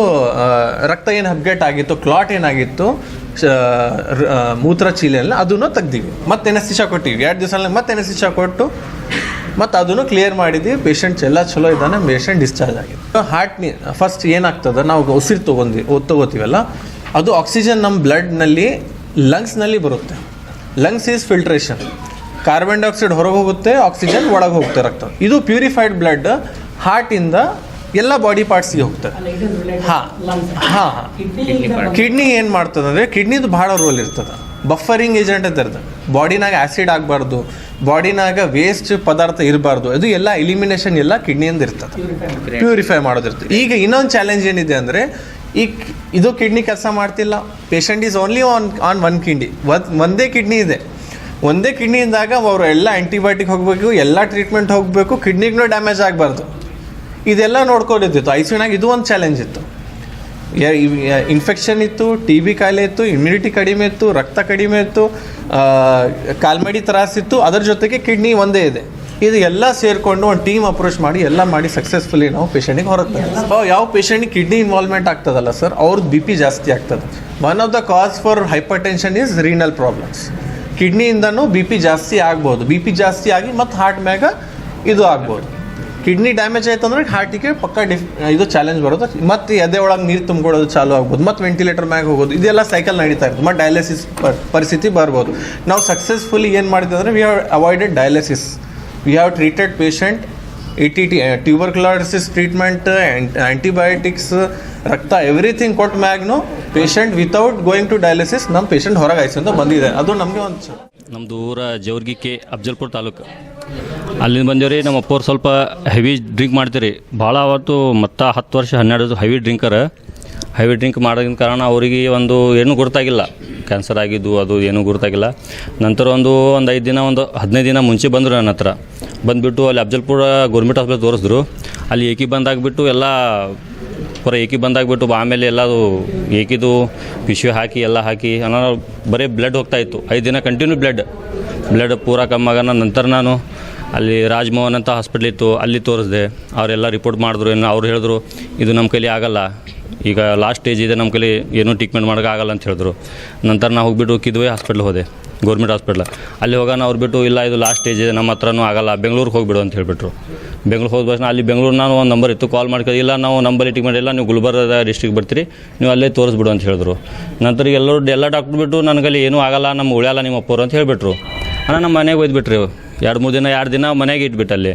ರಕ್ತ ಏನು ಹಬ್ಗೆಟ್ ಆಗಿತ್ತು, ಕ್ಲಾಟ್ ಏನಾಗಿತ್ತು ಮೂತ್ರ ಚೀಲೆಲ್ಲ ಅದನ್ನು ತೆಗ್ದೀವಿ. ಮತ್ತೆ ಎನಸ್ತಿಷ ಕೊಟ್ಟಿವಿ. ಎರಡು ದಿವಸ ಮತ್ತೆ ಎನಸ್ತಿಷ ಕೊಟ್ಟು, ಮತ್ತು ಅದನ್ನು ಕ್ಲಿಯರ್ ಮಾಡಿದ್ವಿ. ಪೇಷಂಟ್ಸ್ ಎಲ್ಲ ಚಲೋ ಇದ್ದಾನೆ. ಪೇಷಂಟ್ ಡಿಸ್ಚಾರ್ಜ್ ಆಗಿದೆ ಹಾರ್ಟ್ ಫಸ್ಟ್ ಏನಾಗ್ತದೆ, ನಾವು ಉಸಿರು ತೊಗೊಂಡಿ ತೊಗೋತೀವಲ್ಲ, ಅದು ಆಕ್ಸಿಜನ್ ನಮ್ಮ ಬ್ಲಡ್ನಲ್ಲಿ ಲಂಗ್ಸ್ನಲ್ಲಿ ಬರುತ್ತೆ. Lungs is filtration carbon dioxide ಹೊರಗೆ ಹೋಗುತ್ತೆ ಆಕ್ಸಿಜನ್ ಒಳಗೆ ಹೋಗುತ್ತೆ ರಕ್ತ. ಇದು ಪ್ಯೂರಿಫೈಡ್ ಬ್ಲಡ್ ಹಾರ್ಟಿಂದ ಎಲ್ಲ ಬಾಡಿ ಪಾರ್ಟ್ಸಿಗೆ ಹೋಗ್ತದೆ ಹಾಂ. ಹಾಂ ಹಾಂ. ಕಿಡ್ನಿ ಏನು ಮಾಡ್ತದೆ ಅಂದರೆ ಕಿಡ್ನಿದು ಭಾಳ ರೋಲ್ ಇರ್ತದೆ. ಬಫರಿಂಗ್ ಏಜೆಂಟ್ ಅಂತ ಇರ್ತದೆ. ಬಾಡಿನಾಗ ಆ್ಯಸಿಡ್ ಆಗಬಾರ್ದು. ಬಾಡಿನಾಗ ವೇಸ್ಟ್ ಪದಾರ್ಥ ಇರಬಾರ್ದು. ಅದು ಎಲ್ಲ ಎಲಿಮಿನೇಷನ್ ಎಲ್ಲ ಕಿಡ್ನಿಯಿಂದ ಇರ್ತದೆ. ಪ್ಯೂರಿಫೈ ಮಾಡೋದಿರ್ತದೆ. ಈಗ ಇನ್ನೊಂದು ಚಾಲೆಂಜ್ ಏನಿದೆ ಅಂದರೆ ಈ ಇದು ಕಿಡ್ನಿ ಕೆಲಸ ಮಾಡ್ತಿಲ್ಲ. Patient is only on on one kidney ಒಂದೇ ಕಿಡ್ನಿ ಇದೆ. ಒಂದೇ ಕಿಡ್ನಿಯಿಂದಾಗ ಅವರು ಎಲ್ಲ ಆ್ಯಂಟಿಬಯೋಟಿಕ್ ಹೋಗಬೇಕು ಎಲ್ಲ ಟ್ರೀಟ್ಮೆಂಟ್ ಹೋಗಬೇಕು ಕಿಡ್ನಿಗೂ ಡ್ಯಾಮೇಜ್ ಆಗಬಾರ್ದು. ಇದೆಲ್ಲ ನೋಡ್ಕೊಂಡಿದ್ದಿತ್ತು. ಐ ಸಿನಾಗ ಇದು ಒಂದು ಚಾಲೆಂಜ್ ಇತ್ತು. ಇನ್ಫೆಕ್ಷನ್ ಇತ್ತು ಟಿ ಬಿ ಕಾಯಿಲೆ ಇತ್ತು ಇಮ್ಯುನಿಟಿ ಕಡಿಮೆ ಇತ್ತು, ರಕ್ತ ಕಡಿಮೆ ಇತ್ತು ಕಾಲ್ಮಡಿ ತ್ರಾಸಿತ್ತು ಅದರ ಜೊತೆಗೆ ಕಿಡ್ನಿ ಒಂದೇ ಇದೆ. ಇದು ಎಲ್ಲ ಸೇರಿಕೊಂಡು ಒಂದು ಟೀಮ್ ಅಪ್ರೋಚ್ ಮಾಡಿ, ಎಲ್ಲ ಮಾಡಿ ಸಕ್ಸಸ್ಫುಲಿ ನಾವು ಪೇಷಂಟಿಗೆ ಹೊರಗೆ ಯಾವ ಪೇಷಂಟಿಗೆ ಕಿಡ್ನಿ ಇನ್ವಾಲ್ವ್ಮೆಂಟ್ ಆಗ್ತದಲ್ಲ ಸರ್ ಅವ್ರದ್ದು ಬಿ ಪಿ ಜಾಸ್ತಿ ಆಗ್ತದೆ. One of the cause for hypertension is renal problems ಕಿಡ್ನಿಯಿಂದನೂ B P ಜಾಸ್ತಿ ಆಗ್ಬೋದು. ಬಿ ಪಿ ಜಾಸ್ತಿ ಆಗಿ ಮತ್ತು ಹಾರ್ಟ್ ಮ್ಯಾಗ ಇದು ಆಗ್ಬೋದು. ಕಿಡ್ನಿ ಡ್ಯಾಮೇಜ್ ಆಯ್ತು ಅಂದ್ರೆ ಹಾರ್ಟಿಗೆ ಪಕ್ಕ ಡಿಫ್ ಇದು ಚಾಲೆಂಜ್ ಬರುತ್ತೆ. ಮತ್ತೆ ಎದೆ ಒಳಗೆ ನೀರು ತುಂಬಿಕೊಳ್ಳೋದು ಚಾಲು ಆಗ್ಬೋದು. ಮತ್ತೆ ವೆಂಟಿಲೇಟರ್ ಮ್ಯಾಗ ಹೋಗೋದು. ಇದೆಲ್ಲ ಸೈಕಲ್ ನಡೀತಾ ಇರ್ತದೆ ಮತ್ತೆ ಡಯಾಲಿಸಿಸ್ ಪರಿಸ್ಥಿತಿ ಬರ್ಬೋದು. ನಾವು ಸಕ್ಸಸ್ಫುಲಿ ಏನು ಮಾಡಿದ್ವಿ ಅಂದರೆ we have avoided dialysis we have treated patient E T T tuberculosis treatment antibiotics ರಕ್ತ ಎವ್ರಿಥಿಂಗ್ ಕೊಟ್ಟ ಮ್ಯಾಗ್ನು patient without going to dialysis ನಮ್ಮ ಪೇಷಂಟ್ ಹೊರಗೆ ಅಂತ ಬಂದಿದೆ. ಅದು ನಮಗೆ ಒಂದು ನಮ್ಮದು ಊರ ಜವರ್ಗಿಕೆ, ಅಫ್ಜಲ್ಪುರ ತಾಲೂಕು. ಅಲ್ಲಿಂದ ಬಂದೇವ್ರಿ, ನಮ್ಮ ಅಪ್ಪವ್ರು ಸ್ವಲ್ಪ ಹೆವಿ ಡ್ರಿಂಕ್ ಮಾಡ್ತೀರಿ. ಭಾಳ ಅವತ್ತು ಮತ್ತೆ ಹತ್ತು ವರ್ಷ, ಹನ್ನೆರಡು ಹೆವಿ ಡ್ರಿಂಕರ್ ಹೆವಿ ಡ್ರಿಂಕ್ ಮಾಡೋದಿನ ಕಾರಣ ಅವರಿಗೆ ಒಂದು ಏನೂ ಗೊತ್ತಾಗಿಲ್ಲ ಕ್ಯಾನ್ಸರ್ ಆಗಿದ್ದು, ಅದು ಏನೂ ಗುರ್ತಾಗಿಲ್ಲ. ನಂತರ ಒಂದು ಒಂದು ಐದು ದಿನ, ಒಂದು ಹದಿನೈದು ದಿನ ಮುಂಚೆ ಬಂದರು ನನ್ನ ಹತ್ರ. ಬಂದುಬಿಟ್ಟು ಅಲ್ಲಿ ಅಫ್ಜಲ್ಪುರ ಗೌರ್ಮೆಂಟ್ ಹಾಸ್ಪಿಟಲ್ ತೋರಿಸಿದ್ರು. ಅಲ್ಲಿ ಏಕಿ ಬಂದಾಗ್ಬಿಟ್ಟು ಎಲ್ಲ ಪೂರ ಏಕಿ ಬಂದಾಗ್ಬಿಟ್ಟು ಆಮೇಲೆ ಎಲ್ಲದು ಏಕಿದು, ಪಿಶು ಹಾಕಿ, ಎಲ್ಲ ಹಾಕಿ, ಅನ್ನೋ ಬರೀ ಬ್ಲಡ್ ಹೋಗ್ತಾ ಇತ್ತು. ಐದು ದಿನ ಕಂಟಿನ್ಯೂ ಬ್ಲಡ್ ಬ್ಲಡ್ ಪೂರ ಕಮ್ಮಾಗನ ನಂತರ ನಾನು ಅಲ್ಲಿ ರಾಜ್ಮೋಹನ್ ಅಂತ ಹಾಸ್ಪಿಟ್ಲ್ ಇತ್ತು, ಅಲ್ಲಿ ತೋರಿಸಿದೆ. ಅವರೆಲ್ಲ ರಿಪೋರ್ಟ್ ಮಾಡಿದ್ರು ಏನು ಅವ್ರು ಹೇಳಿದ್ರು, ಇದು ನಮ್ಮ ಕೈಲಿ ಆಗಲ್ಲ. ಈಗ ಲಾಸ್ಟ್ ಸ್ಟೇಜ್ ಇದೆ ನಮ್ಮ ಕೈಲಿ ಏನೂ ಟ್ರೀಟ್ಮೆಂಟ್ ಮಾಡೋಕ್ಕಾಗಲ್ಲ ಅಂತ ಹೇಳಿದ್ರು. ನಂತರ ನಾನು ಹೋಗಿಬಿಟ್ಟು ಕಿದ್ವೆ ಹಾಸ್ಪಿಟ್ಲ್ ಹೋದೆ. Government hospital. ಅಲ್ಲಿ ಹೋಗೋಣ ಅವ್ರು ಬಿಟ್ಟು, ಇಲ್ಲ ಇದು ಲಾಸ್ಟ್ ಸ್ಟೇಜ್ ನಮ್ಮ ಹತ್ರನೂ ಆಗಲ್ಲ, ಬೆಂಗಳೂರಿಗೆ ಹೋಗಿಬಿಡು ಅಂತ ಹೇಳಿಬಿಟ್ರು. ಬೆಂಗ್ಳೂರು ಹೋದ ತಕ್ಷಣ ಅಲ್ಲಿ ಬೆಂಗಳೂರು ನಾನು ಒಂದು ನಂಬರ್ ಇತ್ತು ಕಾಲ್ ಮಾಡ್ಕೊ, ಇಲ್ಲ ನಾವು ನಂಬಲ್ಲಿ ಇಟ್ಟಿಗೆ ಇಲ್ಲ ನೀವು ಗುಲ್ಬರ್ಗ ಡಿಸ್ಟ್ರಿಕ್ಟ್ ಬರ್ತೀರಿ, ನೀವು ಅಲ್ಲೇ ತೋರಿಸ್ಬಿಡು ಅಂತ ಹೇಳಿದ್ರು. ನಂತರ ಎಲ್ಲರೂ, ಎಲ್ಲ ಡಾಕ್ಟ್ರ್ ಬಿಟ್ಟು ನನಗಲ್ಲಿ ಏನೂ ಆಗಲ್ಲ ನಮ್ಮ ಉಳಿಯಲ್ಲ ನಿಮ್ಮ ಅಪ್ಪರು ಅಂತ ಹೇಳಿಬಿಟ್ರು. ಅಣ್ಣ ನಮ್ಮ ಮನೆಗೆ ಒಯ್ದುಬಿಟ್ರಿ ಎರಡು ಮೂರು ದಿನ, ಎರಡು ದಿನ ಮನೆಗೆ ಇಟ್ಬಿಟ್ಟು ಅಲ್ಲಿ.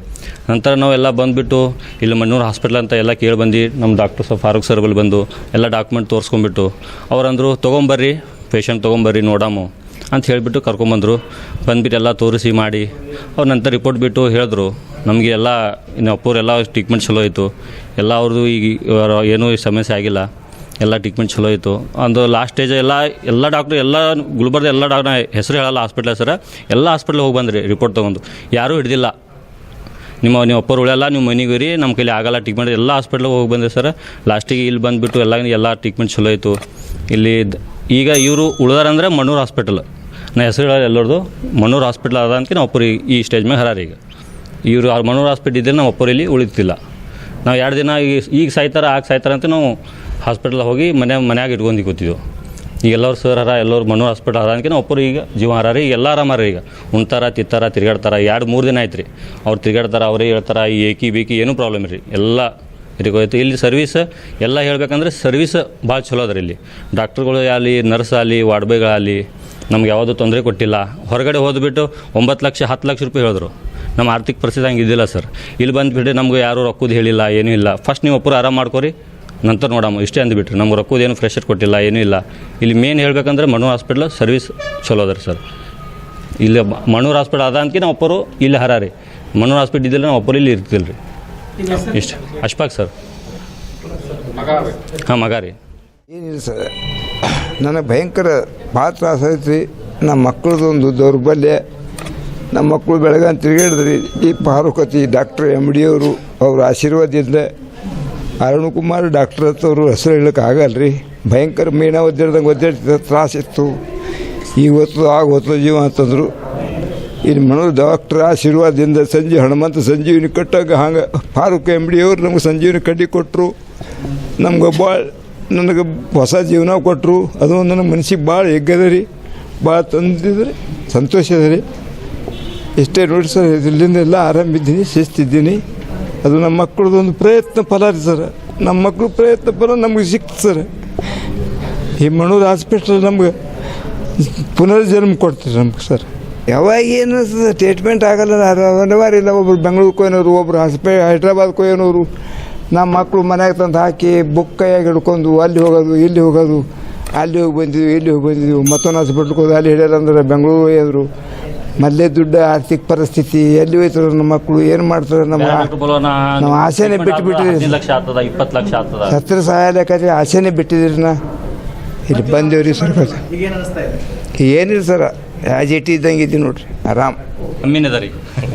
ನಂತರ ನಾವೆಲ್ಲ ಬಂದುಬಿಟ್ಟು, ಇಲ್ಲಿ ಮಣ್ಣೂರು ಹಾಸ್ಪಿಟ್ಲ್ ಅಂತ ಎಲ್ಲ ಕೇಳಿ ಬಂದು ನಮ್ಮ ಡಾಕ್ಟರ್ ಸರ್ ಫಾರೂಕ್ ಸರ್ಗಳು ಬಂದು, ಎಲ್ಲ ಡಾಕ್ಯುಮೆಂಟ್ ತೋರಿಸ್ಕೊಂಬಿಟ್ಟು ಅವ್ರಂದರು, ತೊಗೊಂಬರ್ರಿ ಪೇಷಂಟ್ ತೊಗೊಂಬರ್ರಿ, ನೋಡಾಮು. ಅಂತ ಹೇಳಿಬಿಟ್ಟು ಕರ್ಕೊಂಬಂದರು. ಬಂದುಬಿಟ್ಟು ಎಲ್ಲ ತೋರಿಸಿ ಮಾಡಿ. ಅವ್ರು ನಂತರ ರಿಪೋರ್ಟ್ ಬಿಟ್ಟು ಹೇಳಿದ್ರು. ನಮಗೆ ಎಲ್ಲ, ಇನ್ನು ಅಪ್ಪೋರೆಲ್ಲ ಟ್ರೀಟ್ಮೆಂಟ್ ಚಲೋ ಆಯಿತು ಎಲ್ಲ ಅವ್ರದ್ದು ಈಗ ಏನೂ ಸಮಸ್ಯೆ ಆಗಿಲ್ಲ. ಎಲ್ಲ ಟ್ರೀಟ್ಮೆಂಟ್ ಚಲೋ ಆಯಿತು ಒಂದು ಲಾಸ್ಟ್ ಸ್ಟೇಜ್ ಎಲ್ಲ ಎಲ್ಲ ಡಾಕ್ಟ್ರು ಎಲ್ಲ ಗುಲ್ಬರ್ದ ಎಲ್ಲ ಡಾಕ್ಟ್ರ ಹೆಸರು ಹೇಳಲ್ಲ ಹಾಸ್ಪಿಟ್ಲ್ ಸರ ಎಲ್ಲ ಹಾಸ್ಪಿಟ್ಲಿಗೆ ಹೋಗಿ ಬಂದ್ರಿ ರಿಪೋರ್ಟ್ ತೊಗೊಂಡು. ಯಾರೂ ಹಿಡಿದಿಲ್ಲ. ನಿಮ್ಮ ನೀವು ಅಪ್ಪರು ಉಳಿಯಲ್ಲ ನೀವು ಮನೆಗೆ ರೀ ನಮ್ಮ ಕೈಲಿ ಆಗಲ್ಲ ಟ್ರೀಟ್ಮೆಂಟ್ ಎಲ್ಲ ಹಾಸ್ಪಿಟ್ಲಿಗೆ ಹೋಗಿ ಬಂದೆ ಸರ್. ಲಾಸ್ಟಿಗೆ ಇಲ್ಲಿ ಬಂದುಬಿಟ್ಟು ಎಲ್ಲ ಎಲ್ಲ ಟ್ರೀಟ್ಮೆಂಟ್ ಚಲೋ ಆಯಿತು ಇಲ್ಲಿ ಈಗ ಇವರು ಉಳಿದಾರಂದ್ರೆ ಮಣ್ಣೂರು ಹಾಸ್ಪಿಟಲ್ ನಾ ಹೆಸರು ಹೇಳೋದು ಎಲ್ಲರದು, ಮನೋರ್ ಹಾಸ್ಪಿಟ್ಲ್ ಅದ ಅಂತ ನಾವು ಒಪ್ಪೂರಿ ಈ ಸ್ಟೇಜ್ ಮೇಲೆ ಹರಾರಿ ಈಗ. ಇವರು ಮಣ್ಣೂರು ಹಾಸ್ಪಿಟ್ಲ್ ಇದ್ದರೆ ನಾವು ಅಪ್ಪರು ಇಲ್ಲಿ ಉಳಿತಿಲ್ಲ. ನಾವು ಎರಡು ದಿನ ಈಗ ಈಗ ಸಾಯ್ತಾರ, ಆಗ ಸಾಯ್ತಾರ ಅಂತ ನಾವು ಹಾಸ್ಪಿಟ್ಲ್ ಹೋಗಿ ಮನೆ ಮನ್ಯಾಗ ಇಟ್ಕೊಂಡು ಕೂತಿದ್ದೆವು ಈಗ ಎಲ್ಲರೂ ಸರ್ ಹರ, ಎಲ್ಲರೂ ಮನೋರ್ ಹಾಸ್ಪಿಟ್ಲ್ ಹರ ಅಂತ ಒಬ್ಬರು ಈಗ ಜೀವ ಹರಾರಿ, ಈಗ ಎಲ್ಲ ಆರಾಮಾರ ಈಗ. ಉಣ್ತಾರ ತಿತ್ತಾರ ತಿರ್ಗಾಡ್ತಾರ, ಎರಡು ಮೂರು ದಿನ ಆಯ್ತು ರೀ ಅವ್ರು ತಿರ್ಗಾಡ್ತಾರ, ಅವರೇ ಹೇಳ್ತಾರ, ಈ ಏಕಿ ಬೇಕಿ ಏನೂ ಪ್ರಾಬ್ಲಮ್ ರೀ ಎಲ್ಲ ಇದಕ್ಕೋಯ್ತು ಇಲ್ಲಿ ಸರ್ವಿಸ್ ಎಲ್ಲ ಹೇಳಬೇಕಂದ್ರೆ ಸರ್ವಿಸ್ ಭಾಳ ಚಲೋ ಅದ ಇಲ್ಲಿ. ಡಾಕ್ಟ್ರುಗಳು ಆಗಲಿ ನರ್ಸ್ ಆಗಲಿ ವಾರ್ಡ್ಬೈಗಳಾಗಲಿ ನಮ್ಗೆ ಯಾವುದೂ ತೊಂದರೆ ಕೊಟ್ಟಿಲ್ಲ. ಹೊರಗಡೆ ಹೋದ್ಬಿಟ್ಟು ಒಂಬತ್ತು ಲಕ್ಷ ಹತ್ತು ಲಕ್ಷ ರೂಪಾಯಿ ಹೇಳಿದ್ರು. ನಮ್ಮ ಆರ್ಥಿಕ ಪರಿಸ್ಥಿತಿ ಹಂಗೆ ಇದ್ದಿಲ್ಲ ಸರ್. ಇಲ್ಲಿ ಬಂದುಬಿಟ್ಟು ನಮ್ಗೆ ಯಾರೂ ರೊಕ್ಕದ ಹೇಳಿಲ್ಲ ಏನೂ ಇಲ್ಲ. ಫಸ್ಟ್ ನೀವು ಒಬ್ಬರು ಆರಾಮ ಮಾಡ್ಕೊರಿ ನಂತರ ನೋಡಮ್ಮ ಇಷ್ಟೇ ಅಂದ್ಬಿಟ್ರಿ. ನಮ್ಗೆ ರೊಕ್ಕದೇನು ಫ್ರೆಶರ್ ಕೊಟ್ಟಿಲ್ಲ ಏನೂ ಇಲ್ಲ. ಇಲ್ಲಿ ಮೇನ್ ಹೇಳ್ಬೇಕಂದ್ರೆ ಮಣ್ಣೂರು ಹಾಸ್ಪಿಟ್ಲ್ ಸರ್ವಿಸ್ ಚಲೋ ಅದ ರೀ ಸರ್. ಇಲ್ಲಿ ಮಣ್ಣೂರು ಹಾಸ್ಪಿಟಲ್ ಅದ ಅಂತ ನಾವು ಒಬ್ಬರು ಇಲ್ಲಿ ಹರಾರಿ. ರೀ ಮಣ್ಣೂರು ಹಾಸ್ಪಿಟ್ಲ್ ಇದ್ದಿಲ್ಲ ನಾವು ಒಬ್ಬರು ಇಲ್ಲಿ ಇರ್ತಿಲ್ಲ ರೀ. ಇಷ್ಟು. ಅಶ್ಫಾಕ್ ಸರ್. ಹಾಂ ಮಗ ರೀ ಏನಿಲ್ಲ ಸರ್. ನನಗೆ ಭಯಂಕರ ಭಾಳ ತ್ರಾಸ ಐತ್ರಿ ನಮ್ಮ ಮಕ್ಕಳದೊಂದು ದೌರ್ಬಲ್ಯ. ನಮ್ಮ ಮಕ್ಕಳು ಬೆಳಗಾನ್ ತಿರುಗಾಡಿದ್ರಿ ಈ ಪಾರುಕತಿ ಡಾಕ್ಟರ್ ಎಂ ಡಿ ಅವರು, ಅವ್ರ ಆಶೀರ್ವಾದದಿಂದ ಅರುಣ್ ಕುಮಾರ್ ಡಾಕ್ಟರ್ ಅಂತವ್ರು ಹೆಸರು ಹೇಳಕ್ಕೆ ಆಗಲ್ಲ ರೀ ಭಯಂಕರ ಮೀನ ಒದ್ದಾಡ್ದಂಗೆ ಒದ್ದಾಡ್ತಿದ್ದ ತ್ರಾಸಿತ್ತು ಈಗ ಹೊತ್ತು ಆಗ ಹೊತ್ತು ಜೀವ ಅಂತಂದರು. ಇಲ್ಲಿ ಮನೋ ಡಾಕ್ಟರ್ ಆಶೀರ್ವಾದದಿಂದ ಸಂಜೆ ಹನುಮಂತ ಸಂಜೀವಿನಿ ಕಟ್ಟಾಗ ಹಂಗೆ ಫಾರೂಕ್ ಎಂ ಡಿ ಅವರು ನಮ್ಗೆ ಸಂಜೀವಿನಿ ಕಡ್ಡಿ ಕೊಟ್ಟರು ನಮ್ಗೆ ಭಾಳ ನನಗೆ ಹೊಸ ಜೀವನ ಕೊಟ್ಟರು ಅದು ನನ್ನ ಮನಸ್ಸಿಗೆ ಭಾಳ ಹೆಗ್ಗದ ರೀ. ಭಾಳ ತಂದಿದ್ರಿ. ಸಂತೋಷ ಅದ ರೀ. ಎಷ್ಟೇ ನೋಡಿ ಸರ್, ಇಲ್ಲಿಂದ ಎಲ್ಲ ಆರಾಮಿದ್ದೀನಿ ಶಿಸ್ತಿದ್ದೀನಿ ಅದು ನಮ್ಮ ಮಕ್ಕಳದ್ದು ಒಂದು ಪ್ರಯತ್ನ ಫಲ ರೀ ಸರ್. ನಮ್ಮ ಮಕ್ಕಳು ಪ್ರಯತ್ನ ಫಲ ನಮಗೆ ಸಿಕ್ತು ಸರ್. ಈ ಮಣೂರು ಹಾಸ್ಪಿಟ್ಲ್ ನಮ್ಗೆ ಪುನರ್ಜನ್ಮ ಕೊಡ್ತೀರಿ ನಮ್ಗೆ ಸರ್. ಯಾವಾಗ ಏನು ಟ್ರೀಟ್ಮೆಂಟ್ ಆಗಲ್ಲ ಇಲ್ಲ. ಒಬ್ರು ಬೆಂಗಳೂರಿಗೆ ಹೋಯ್ನವ್ರು ಒಬ್ರು ಹಾಸ್ಪೆ ಹೈದ್ರಾಬಾದ್ ಹೋಯ್ನವ್ರು ನಮ್ಮ ಮಕ್ಕಳು ಮನೆಗೆ ತಂದು ಹಾಕಿ ಬುಕ್ ಕೈಯಾಗಿ ಹಿಡ್ಕೊಂಡು ಅಲ್ಲಿ ಹೋಗೋದು ಇಲ್ಲಿ ಹೋಗೋದು ಅಲ್ಲಿ ಹೋಗಿ ಬಂದಿದ್ವಿ ಇಲ್ಲಿ ಹೋಗಿ ಬಂದಿದ್ವಿ. ಮತ್ತೊಂದು ಹಾಸ್ಪಿಟ್ಲ್ಗೆ ಹೋಗಿ ಅಲ್ಲಿ ಹಿಡಿಯಲ್ಲ ಅಂದ್ರೆ ಬೆಂಗಳೂರು ಹೋಯ್ದ್ರು ಮೊದಲೇ ದುಡ್ಡು ಆರ್ಥಿಕ ಪರಿಸ್ಥಿತಿ ಎಲ್ಲಿ ಹೋಯ್ತಾರೆ ನಮ್ಮ ಮಕ್ಕಳು ಏನು ಮಾಡ್ತಾರೆ ನಮ್ಮ ನಾವು ಆಸೆನೇ ಬಿಟ್ಟು ಬಿಟ್ಟಿದ್ರಿ ಲಕ್ಷ ಆಗ್ತದ ಇಪ್ಪತ್ತು ಲಕ್ಷ ಆಗ್ತದ? ಸತ್ರ ಸಹಾಯ ಲೆಕ್ಕಾಚಾರ ಆಸೆನೇ ಬಿಟ್ಟಿದ್ದೀರಿ ನಾ. ಇಲ್ಲಿ ಬಂದೇವ್ರಿ ಸರ್ ಈಗೇನು ಅನಿಸ್ತಾ ಇದೆ? ಏನಿಲ್ಲ ಸರ್. ಆಜ್ ಇಟ್ ಇದ್ದಂಗೆ ಇದ್ದೀನಿ ನೋಡ್ರಿ. ಆರಾಮ್. ರೀ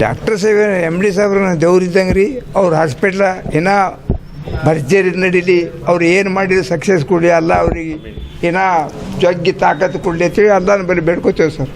ಡಾಕ್ಟರ್ ಸಾಹೇಬ್ ಎಂ ಡಿ ಸಾಹೇಬ್ರ ದೇವ್ರು ಇದ್ದಂಗೆ ರೀ ಅವ್ರ ಹಾಸ್ಪಿಟ್ಲ ಏನೋ ಭರ್ಜರಿ ನಡೀಲಿ ಅವ್ರು ಏನು ಮಾಡಿದ್ರು ಸಕ್ಸಸ್ ಕೊಡಲಿ ಅಲ್ಲ ಅವ್ರಿಗೆ ಏನೋ ಜಗ್ಗಿ ತಾಕತ್ತು ಕೊಡಲಿ ಅಂತೇಳಿ ಅಲ್ಲ ಬರೀ ಬೇಡ್ಕೋತೇವೆ ಸರ್.